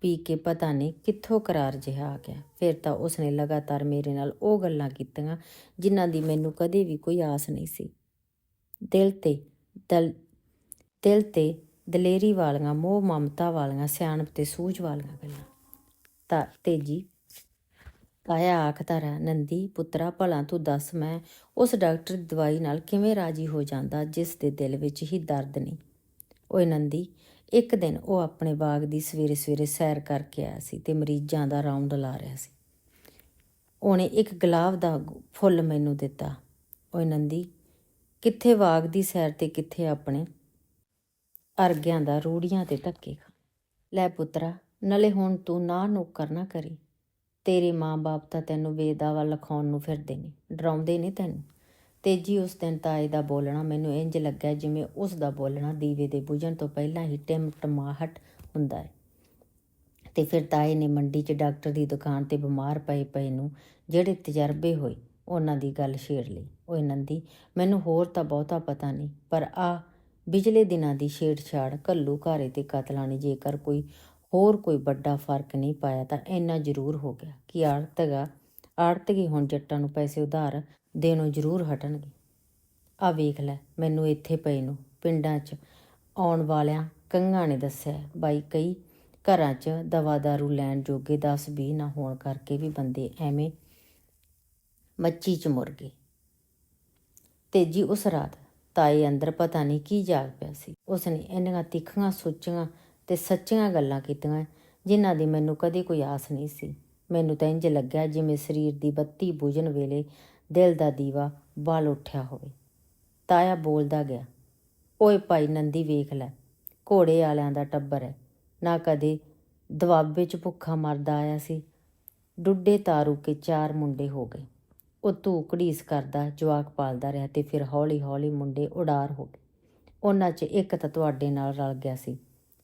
A: ਪੀ ਕੇ ਪਤਾ ਨਹੀਂ ਕਿੱਥੋਂ ਕਰਾਰ ਜਿਹਾ ਆ ਗਿਆ। ਫਿਰ ਤਾਂ ਉਸਨੇ ਲਗਾਤਾਰ ਮੇਰੇ ਨਾਲ ਉਹ ਗੱਲਾਂ ਕੀਤੀਆਂ ਜਿਨ੍ਹਾਂ ਦੀ ਮੈਨੂੰ ਕਦੇ ਵੀ ਕੋਈ ਆਸ ਨਹੀਂ ਸੀ। ਦਿਲ ਤੇ ਦਲ, ਦਿਲ ਤੇ ਦਲੇਰੀ ਵਾਲੀਆਂ, ਮੋਹ ਮਮਤਾ ਵਾਲੀਆਂ, ਸਿਆਣਪ ਤੇ ਸੂਝ ਵਾਲੀਆਂ ਗੱਲਾਂ। ਤਾਂ ਤੇਜੀ ਤਾਇਆ ਆਖਦਾ ਰਿਹਾ, ਨੰਦੀ ਪੁੱਤਰਾ, ਭਲਾ ਤੂੰ ਦੱਸ ਮੈਂ ਉਸ ਡਾਕਟਰ ਦੀ ਦਵਾਈ ਨਾਲ ਕਿਵੇਂ ਰਾਜੀ ਹੋ ਜਾਂਦਾ ਜਿਸ ਦੇ ਦਿਲ ਵਿੱਚ ਹੀ ਦਰਦ ਨਹੀਂ? ਓਏ ਨੰਦੀ ਇੱਕ ਦਿਨ ਉਹ ਆਪਣੇ ਬਾਗ ਦੀ ਸਵੇਰੇ ਸਵੇਰੇ ਸੈਰ ਕਰਕੇ ਆਇਆ ਸੀ ਤੇ ਮਰੀਜ਼ਾਂ ਦਾ ਰਾਉਂਡ ਲਾ ਰਿਹਾ ਸੀ। ਉਹਨੇ ਇੱਕ ਗੁਲਾਬ ਦਾ ਗੁ- ਫੁੱਲ ਮੈਨੂੰ ਦਿੱਤਾ। ਓਏ ਨੰਦੀ, ਕਿੱਥੇ ਬਾਗ ਦੀ ਸੈਰ ਤੇ ਕਿੱਥੇ ਆਪਣੇ ਅਰਗਿਆਂ ਦਾ ਰੂੜੀਆਂ ਤੇ ਧੱਕੇ ਖਾ। ਲੈ ਪੁੱਤਰਾ, ਨਲੇ ਹੁਣ ਤੂੰ ਨਾ ਨੌਕਰ ਨਾ ਕਰੀ। ਤੇਰੇ ਮਾਂ-ਬਾਪ ਤਾਂ ਤੈਨੂੰ ਵੇਦਾਵਾ ਲਿਖਾਉਣ ਨੂੰ ਫਿਰਦੇ ਨੇ, ਡਰਾਉਂਦੇ ਨੇ ਤੈਨੂੰ। ਤੇਜੀ ਉਸ ਦਿਨ ਤਾਏ ਦਾ ਬੋਲਣਾ ਮੈਨੂੰ ਇੰਜ ਲੱਗਾ ਜਿਵੇਂ ਉਸ ਦਾ ਬੋਲਣਾ ਦੀਵੇ ਦੇ ਬੁਝਣ ਤੋਂ ਪਹਿਲਾਂ ਹੀ ਟਿਮਟਮਾਹਟ ਹੁੰਦਾ ਹੈ। ਤੇ ਫਿਰ ਤਾਏ ਨੇ ਮੰਡੀ 'ਚ ਡਾਕਟਰ ਦੀ ਦੁਕਾਨ ਤੇ ਬਿਮਾਰ ਪਏ ਪਏ ਨੂੰ ਜਿਹੜੇ ਤਜਰਬੇ ਹੋਏ, ਉਹਨਾਂ ਦੀ ਗੱਲ ਛੇੜ ਲਈ। ਓਏ ਨੰਦੀ, ਮੈਨੂੰ ਹੋਰ ਤਾਂ ਬਹੁਤਾ ਪਤਾ ਨਹੀਂ, ਪਰ ਆ ਬਿਜਲੇ ਦਿਨਾਂ ਦੀ ਛੇੜਛਾੜ, ਘੱਲੂ ਘਾਰੇ ਤੇ ਕਤਲਾਂ ਨੇ ਜੇਕਰ ਕੋਈ ਹੋਰ ਕੋਈ ਵੱਡਾ ਫ਼ਰਕ ਨਹੀਂ ਪਾਇਆ ਤਾਂ ਇੰਨਾ ਜ਼ਰੂਰ ਹੋ ਗਿਆ ਕਿ ਆੜਤਗਾ, ਆੜਤਗੀ ਹੁਣ ਜੱਟਾਂ ਨੂੰ ਪੈਸੇ ਉਧਾਰ ਦੇਣੋਂ ਜ਼ਰੂਰ ਹਟਣਗੇ। ਆ ਵੇਖ ਲੈ, ਮੈਨੂੰ ਇੱਥੇ ਪਏ ਨੂੰ, ਪਿੰਡਾਂ 'ਚ ਆਉਣ ਵਾਲਿਆਂ ਕੰਗਾਂ ਨੇ ਦੱਸਿਆ, ਬਾਈ ਕਈ ਘਰਾਂ 'ਚ ਦਵਾ ਦਾਰੂ ਲੈਣ ਜੋਗੇ 10 20 ਨਾ ਹੋਣ ਕਰਕੇ ਵੀ ਬੰਦੇ ਐਵੇਂ ਮੱਚੀ 'ਚ ਮੁਰ ਗਏ। ਤੇਜੀ ਉਸ ਰਾਤ ਤਾਏ ਅੰਦਰ ਪਤਾ ਨਹੀਂ ਕੀ ਜਾਗ ਪਿਆ ਸੀ। ਉਸਨੇ ਇੰਨੀਆਂ ਤਿੱਖੀਆਂ ਸੋਚੀਆਂ ਤੇ ਸੱਚੀਆਂ ਗੱਲਾਂ ਕੀਤੀਆਂ, ਜਿਨ੍ਹਾਂ ਦੀ ਮੈਨੂੰ ਕਦੇ ਕੋਈ ਆਸ ਨਹੀਂ ਸੀ। ਮੈਨੂੰ ਤਾਂ ਇੰਜ ਲੱਗਿਆ ਜਿਵੇਂ ਸਰੀਰ ਦੀ ਬੱਤੀ ਬੁਝਣ ਵੇਲੇ ਦਿਲ ਦਾ ਦੀਵਾ ਬਲ ਉੱਠਿਆ ਹੋਵੇ। ਤਾਇਆ ਬੋਲਦਾ ਗਿਆ, ਓਏ ਭਾਈ ਨੰਦੀ ਵੇਖ ਲੈ, ਘੋੜੇ ਵਾਲਿਆਂ ਦਾ ਟੱਬਰ ਹੈ ਨਾ ਕਦੇ ਦਵਾਬੇ 'ਚ ਭੁੱਖਾ ਮਰਦਾ ਆਇਆ ਸੀ। ਡੁੱਡੇ ਤਾਰੂ ਕੇ ਚਾਰ ਮੁੰਡੇ ਹੋ ਗਏ। ਉਹ ਤੂੰ ਘੜੀਸ ਕਰਦਾ, ਜਵਾਕ ਪਾਲਦਾ ਰਿਹਾ ਤੇ ਫਿਰ ਹੌਲੀ ਹੌਲੀ ਮੁੰਡੇ ਉਡਾਰ ਹੋ ਗਏ। ਉਹਨਾਂ 'ਚ ਇੱਕ ਤਾਂ ਤੁਹਾਡੇ ਨਾਲ ਰਲ ਗਿਆ ਸੀ।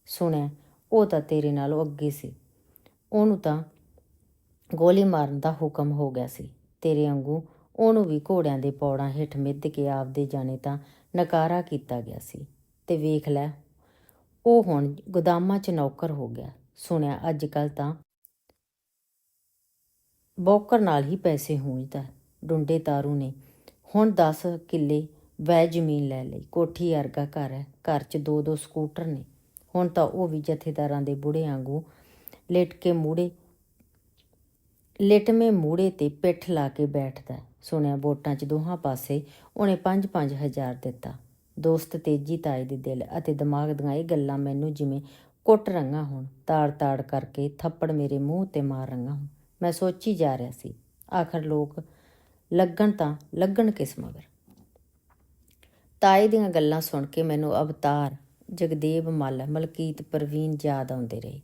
A: ਸੁਣਿਆ, ਉਹ ਤਾਂ ਤੇਰੇ ਨਾਲੋਂ ਅੱਗੇ ਸੀ। ਉਹਨੂੰ ਤਾਂ ਗੋਲੀ ਮਾਰਨ ਦਾ ਹੁਕਮ ਹੋ ਗਿਆ ਸੀ। ਤੇਰੇ ਵਾਂਗੂ ਉਹਨੂੰ ਵੀ ਘੋੜਿਆਂ ਦੇ ਪੌੜਾਂ ਹੇਠ ਮਿੱਧ ਕੇ ਆਪਦੇ ਜਾਣੇ ਤਾਂ ਨਕਾਰਾ ਕੀਤਾ ਗਿਆ ਸੀ। ਤੇ ਵੇਖ ਲੈ, ਉਹ ਹੁਣ ਗੋਦਾਮਾਂ 'ਚ ਨੌਕਰ ਹੋ ਗਿਆ। ਸੁਣਿਆ ਅੱਜ ਕੱਲ ਤਾਂ ਬੌਕਰ ਨਾਲ ਹੀ ਪੈਸੇ ਹੂੰਝਦਾ ਡੁੰਡੇ ਤਾਰੂ ਨੇ ਹੁਣ 10 ਕਿੱਲੇ ਵੈ ਜ਼ਮੀਨ ਲੈ ਲਈ। ਕੋਠੀ ਅਰਗਾ ਘਰ ਹੈ। ਘਰ 'ਚ ਦੋ ਦੋ ਸਕੂਟਰ ਨੇ। ਹੁਣ ਤਾਂ ਉਹ ਵੀ ਜਥੇਦਾਰਾਂ ਦੇ ਬੁੜੇ ਵਾਂਗੂ ਲੇਟ ਕੇ ਮੂੜੇ ਲੇਟਵੇਂ ਮੂੜੇ ਤੇ ਪਿੱਠ ਲਾ ਕੇ ਬੈਠਦਾ ਸੁਣਿਆ ਵੋਟਾਂ 'ਚ ਦੋਹਾਂ ਪਾਸੇ ਉਹਨੇ 5-5 ਹਜ਼ਾਰ ਦਿੱਤਾ। ਦੋਸਤ ਤੇਜੀ ਤਾਏ ਦੇ ਦਿਲ ਅਤੇ ਦਿਮਾਗ ਦੀਆਂ ਇਹ ਗੱਲਾਂ ਮੈਨੂੰ ਜਿਵੇਂ ਕੁੱਟ ਰੰਗਾ ਹੁਣ। ਤਾੜ-ਤਾੜ ਕਰਕੇ ਥੱਪੜ ਮੇਰੇ ਮੂੰਹ ਤੇ ਮਾਰ ਰੰਗਾ ਹੁਣ। ਮੈਂ ਸੋਚੀ ਜਾ ਰਿਹਾ ਸੀ, ਆਖਰ ਲੋਕ ਲੱਗਣ ਤਾਂ ਲੱਗਣ ਕਿਸ ਮਗਰ। ਤਾਏ ਦੀਆਂ ਗੱਲਾਂ ਸੁਣ ਕੇ ਮੈਨੂੰ ਅਵਤਾਰ, ਜਗਦੇਵ ਮੱਲ, ਮਲਕੀਤ ਪ੍ਰਵੀਨ ਯਾਦ ਆਉਂਦੇ ਰਹੇ।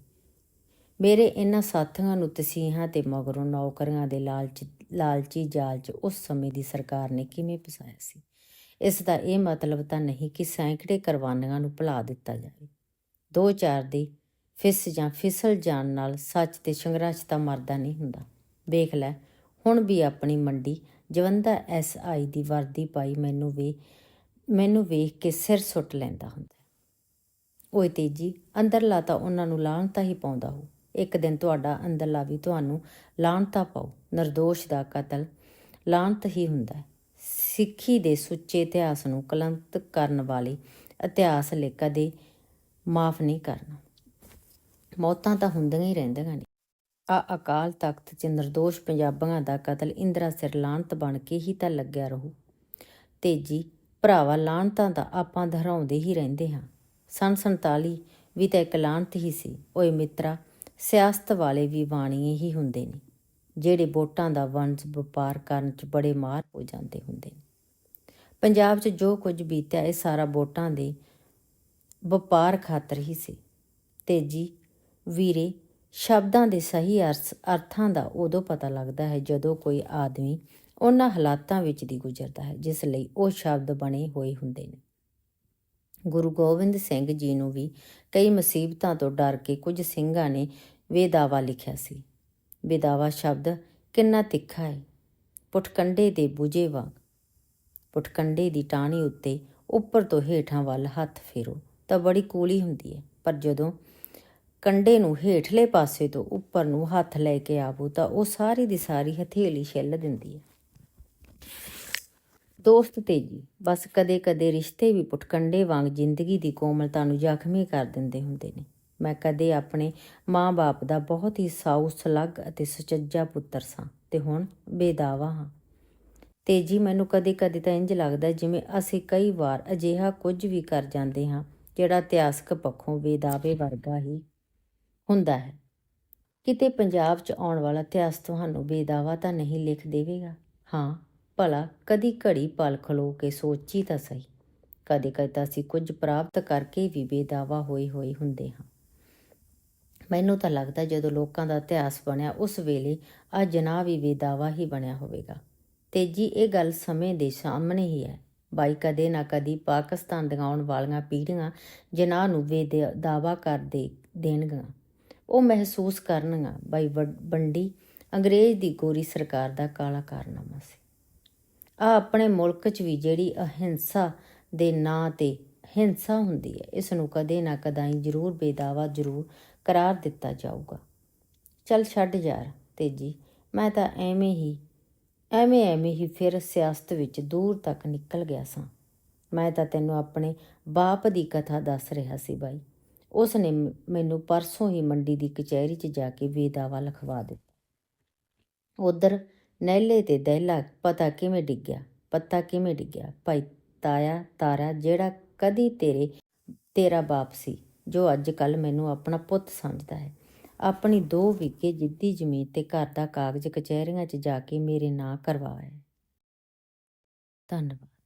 A: ਮੇਰੇ ਇਹਨਾਂ ਸਾਥੀਆਂ ਨੂੰ ਤਸੀਹਾਂ ਤੇ ਮਗਰੋਂ ਨੌਕਰੀਆਂ ਦੇ ਲਾਲਚ, ਲਾਲਚੀ ਜਾਲ 'ਚ ਉਸ ਸਮੇਂ ਦੀ ਸਰਕਾਰ ਨੇ ਕਿਵੇਂ ਫਸਾਇਆ ਸੀ? ਇਸ ਦਾ ਇਹ ਮਤਲਬ ਤਾਂ ਨਹੀਂ ਕਿ ਸੈਂਕੜੇ ਕੁਰਬਾਨੀਆਂ ਨੂੰ ਭੁਲਾ ਦਿੱਤਾ ਜਾਵੇ। ਦੋ ਚਾਰ ਦੀ ਫਿਸ ਜਾਂ ਫਿਸਲ ਜਾਣ ਨਾਲ ਸੱਚ ਤੇ ਸੰਘਰਸ਼ ਤਾਂ ਮਰਦਾ ਨਹੀਂ ਹੁੰਦਾ। ਵੇਖ ਲੈ, ਹੁਣ ਵੀ ਆਪਣੀ ਮੰਡੀ ਜਵੰਦਾ ਐਸ ਆਈ ਦੀ ਵਰਦੀ ਪਾਈ ਮੈਨੂੰ ਵੀ, ਮੈਨੂੰ ਵੇਖ ਕੇ ਸਿਰ ਸੁੱਟ ਲੈਂਦਾ ਹੁੰਦਾ। ਓਏ ਤੇਜੀ, ਅੰਦਰਲਾ ਤਾਂ ਉਹਨਾਂ ਨੂੰ ਲਾਹਣਤਾ ਹੀ ਪਾਉਂਦਾ ਹੋ ਇੱਕ ਦਿਨ ਤੁਹਾਡਾ ਅੰਦਰਲਾ ਵੀ ਤੁਹਾਨੂੰ ਲਾਹਣਤਾ ਪਾਉ ਨਿਰਦੋਸ਼ ਦਾ ਕਤਲ ਲਾਂਤ ਹੀ ਹੁੰਦਾ ਹੈ। ਸਿੱਖੀ ਦੇ ਸੁੱਚੇ ਇਤਿਹਾਸ ਨੂੰ ਕਲੰਕਿਤ ਕਰਨ ਵਾਲੇ ਇਤਿਹਾਸ ਲਈ ਕਦੇ ਮਾਫ ਨਹੀਂ ਕਰਨਾ। ਮੌਤਾਂ ਤਾਂ ਹੁੰਦੀਆਂ ਹੀ ਰਹਿੰਦੀਆਂ ਨੇ। ਆ ਅਕਾਲ ਤਖਤ 'ਚ ਨਿਰਦੋਸ਼ ਪੰਜਾਬੀਆਂ ਦਾ ਕਤਲ ਇੰਦਰਾ ਸਿਰ ਲਾਹਣਤ ਬਣ ਕੇ ਹੀ ਤਾਂ ਲੱਗਿਆ ਰਹੂ। ਤੇਜੀ, ਭਰਾਵਾ ਲਾਹਣਤਾਂ ਦਾ ਆਪਾਂ ਦੁਹਰਾਉਂਦੇ ਹੀ ਰਹਿੰਦੇ ਹਾਂ। ਸੰਨ 47 ਵੀ ਤਾਂ ਇੱਕ ਲਾਹਣਤ ਹੀ ਸੀ। ਓਏ ਮਿੱਤਰਾ ਸਿਆਸਤ ਵਾਲੇ ਵੀ ਬਾਣੀਏ ਹੀ ਹੁੰਦੇ ਨੇ, ਜਿਹੜੇ ਵੋਟਾਂ ਦਾ ਵੰਜ ਵਪਾਰ ਕਰਨ 'ਚ ਬੜੇ ਮਾਰ ਹੋ ਜਾਂਦੇ ਹੁੰਦੇ ਨੇ। ਪੰਜਾਬ 'ਚ ਜੋ ਕੁਝ ਬੀਤਿਆ, ਇਹ ਸਾਰਾ ਵੋਟਾਂ ਦੇ ਵਪਾਰ ਖਾਤਰ ਹੀ ਸੀ। ਤੇਜੀ ਵੀਰੇ, ਸ਼ਬਦਾਂ ਦੇ ਸਹੀ ਅਰਥ ਅਰਥਾਂ ਦਾ ਉਦੋਂ ਪਤਾ ਲੱਗਦਾ ਹੈ ਜਦੋਂ ਕੋਈ ਆਦਮੀ ਉਹਨਾਂ ਹਾਲਾਤਾਂ ਵਿੱਚ ਦੀ ਗੁਜ਼ਰਦਾ ਹੈ, ਜਿਸ ਲਈ ਉਹ ਸ਼ਬਦ ਬਣੇ ਹੋਏ ਹੁੰਦੇ ਨੇ। ਗੁਰੂ ਗੋਬਿੰਦ ਸਿੰਘ ਜੀ ਨੂੰ ਵੀ ਕਈ ਮੁਸੀਬਤਾਂ ਤੋਂ ਡਰ ਕੇ ਕੁਝ ਸਿੰਘਾਂ ਨੇ ਵੇਦਾਵਾ ਲਿਖਿਆ ਸੀ। ਵੇਦਾਵਾ ਸ਼ਬਦ ਕਿੰਨਾ ਤਿੱਖਾ ਹੈ ਪੁਟਕੰਡੇ ਦੇ ਬੁਝੇ ਵਾਂਗ। ਪੁਟਕੰਡੇ ਦੀ ਟਾਹਣੀ ਉੱਤੇ ਉੱਪਰ ਤੋਂ ਹੇਠਾਂ ਵੱਲ ਹੱਥ ਫੇਰੋ ਤਾਂ ਬੜੀ ਕੂਲੀ ਹੁੰਦੀ ਹੈ ਪਰ ਜਦੋਂ ਕੰਡੇ ਨੂੰ ਹੇਠਲੇ ਪਾਸੇ ਤੋਂ ਉੱਪਰ ਨੂੰ ਹੱਥ ਲੈ ਕੇ ਆਵੋ ਤਾਂ ਉਹ ਸਾਰੀ ਦੀ ਸਾਰੀ ਹਥੇਲੀ ਛਿੱਲ ਦਿੰਦੀ ਹੈ ਦੋਸਤ ਤੇਜੀ ਬਸ ਕਦੇ-ਕਦੇ ਰਿਸ਼ਤੇ ਵੀ ਪੁਟਕੰਡੇ ਵਾਂਗ ਜ਼ਿੰਦਗੀ ਦੀ ਕੋਮਲਤਾ ਨੂੰ ਜ਼ਖਮੀ ਕਰ ਦਿੰਦੇ ਹੁੰਦੇ ਨੇ। ਮੈਂ ਕਦੇ ਆਪਣੇ ਮਾਂ-ਬਾਪ ਦਾ ਬਹੁਤ ਹੀ ਸਾਊ, ਸਲੱਗ ਅਤੇ ਸੁਚੱਜਾ ਪੁੱਤਰ ਸਾਂ ਤੇ ਹੁਣ ਬੇਦਾਵਾ ਹਾਂ। ਤੇਜੀ ਮੈਨੂੰ ਕਦੇ-ਕਦੇ ਤਾਂ ਇੰਜ ਲੱਗਦਾ ਜਿਵੇਂ ਅਸੀਂ ਕਈ ਵਾਰ ਅਜਿਹਾ ਕੁਝ ਵੀ ਕਰ ਜਾਂਦੇ ਹਾਂ ਜਿਹੜਾ ਇਤਿਹਾਸਕ ਪੱਖੋਂ ਬੇਦਾਵੇ ਵਰਗਾ ਹੀ ਹੁੰਦਾ ਹੈ। ਕਿਤੇ ਪੰਜਾਬ 'ਚ ਆਉਣ ਵਾਲਾ ਇਤਿਹਾਸ ਤੁਹਾਨੂੰ ਬੇਦਾਵਾ ਤਾਂ ਨਹੀਂ ਲਿਖ ਦੇਵੇਗਾ? ਹਾਂ ਭਲਾ ਕਦੀ ਘੜੀ ਪਲ ਖਲੋ ਕੇ ਸੋਚੀ ਤਾਂ ਸਹੀ। ਕਦੇ ਕਦੇ ਤਾਂ ਅਸੀਂ ਕੁਝ ਪ੍ਰਾਪਤ ਕਰਕੇ ਵੀ ਬੇਦਾਵਾ ਹੋਏ ਹੋਏ ਹੁੰਦੇ ਹਾਂ। ਮੈਨੂੰ ਤਾਂ ਲੱਗਦਾ ਜਦੋਂ ਲੋਕਾਂ ਦਾ ਇਤਿਹਾਸ ਬਣਿਆ, ਉਸ ਵੇਲੇ ਆ ਜਨਾਹ ਵੀ ਬੇਦਾਵਾ ਹੀ ਬਣਿਆ ਹੋਵੇਗਾ। ਤੇਜੀ ਇਹ ਗੱਲ ਸਮੇਂ ਦੇ ਸਾਹਮਣੇ ਹੀ ਹੈ। ਬਾਈ, ਕਦੇ ਨਾ ਕਦੀ ਪਾਕਿਸਤਾਨ ਦੀਆਂ ਆਉਣ ਵਾਲੀਆਂ ਪੀੜ੍ਹੀਆਂ ਜਨਾਹ ਨੂੰ ਬੇਦਾਵਾ ਕਰ ਦੇ, ਦੇਣਗੀਆਂ। ਉਹ ਮਹਿਸੂਸ ਕਰਨਗਾ ਬਾਈ ਬੰਡੀ ਅੰਗਰੇਜ਼ ਦੀ ਗੋਰੀ ਸਰਕਾਰ ਦਾ ਕਾਲਾ ਕਾਰਨਾਮਾ ਸੀ। ਆ ਆਪਣੇ ਮੁਲਕ 'ਚ ਵੀ ਜਿਹੜੀ ਅਹਿੰਸਾ ਦੇ ਨਾਂ ਤੇ ਹਿੰਸਾ ਹੁੰਦੀ ਹੈ ਇਸ ਨੂੰ ਕਦੇ ਨਾ ਕਦਾਈ ਜ਼ਰੂਰ ਬੇਦਾਵਾ ਜ਼ਰੂਰ ਕਰਾਰ ਦਿੱਤਾ ਜਾਊਗਾ। ਚੱਲ ਛੱਡ ਯਾਰ ਤੇਜੀ, ਮੈਂ ਤਾਂ ਐਵੇਂ ਹੀ, ਐਵੇਂ ਐਵੇਂ ਹੀ ਫਿਰ ਸਿਆਸਤ ਵਿੱਚ ਦੂਰ ਤੱਕ ਨਿਕਲ ਗਿਆ ਸਾਂ। ਮੈਂ ਤਾਂ ਤੈਨੂੰ ਆਪਣੇ ਬਾਪ ਦੀ ਕਥਾ ਦੱਸ ਰਿਹਾ ਸੀ ਬਾਈ। ਉਸ ਨੇ ਮੈਨੂੰ ਪਰਸੋਂ ਹੀ ਮੰਡੀ ਦੀ ਕਚਹਿਰੀ 'ਚ ਜਾ ਕੇ ਬੇਦਾਵਾ ਲਿਖਵਾ ਦਿੱਤਾ। ਉਧਰ ਨਹਿਲੇ ਤੇ ਦਹਿਲਾ ਪਤਾ ਕਿਵੇਂ ਡਿੱਗਿਆ? ਪੱਤਾ ਕਿਵੇਂ ਡਿੱਗਿਆ? ਭਾਈ ਤਾਇਆ ਤਾਰਾ, ਜਿਹੜਾ ਕਦੀ ਤੇਰੇ, ਤੇਰਾ ਬਾਪ ਸੀ, ਜੋ ਅੱਜ ਕੱਲ ਮੈਨੂੰ ਆਪਣਾ ਪੁੱਤ ਸਮਝਦਾ ਹੈ। ਆਪਣੀ ਦੋ ਵਿਕੇ ਜਿੱਦੀ ਜ਼ਮੀਨ ਤੇ ਘਰ ਦਾ ਕਾਗਜ਼ ਕਚਹਿਰੀਆਂ 'ਚ ਜਾ ਕੇ ਮੇਰੇ ਨਾਂ ਕਰਵਾਇਆ ਧੰਨਵਾਦ।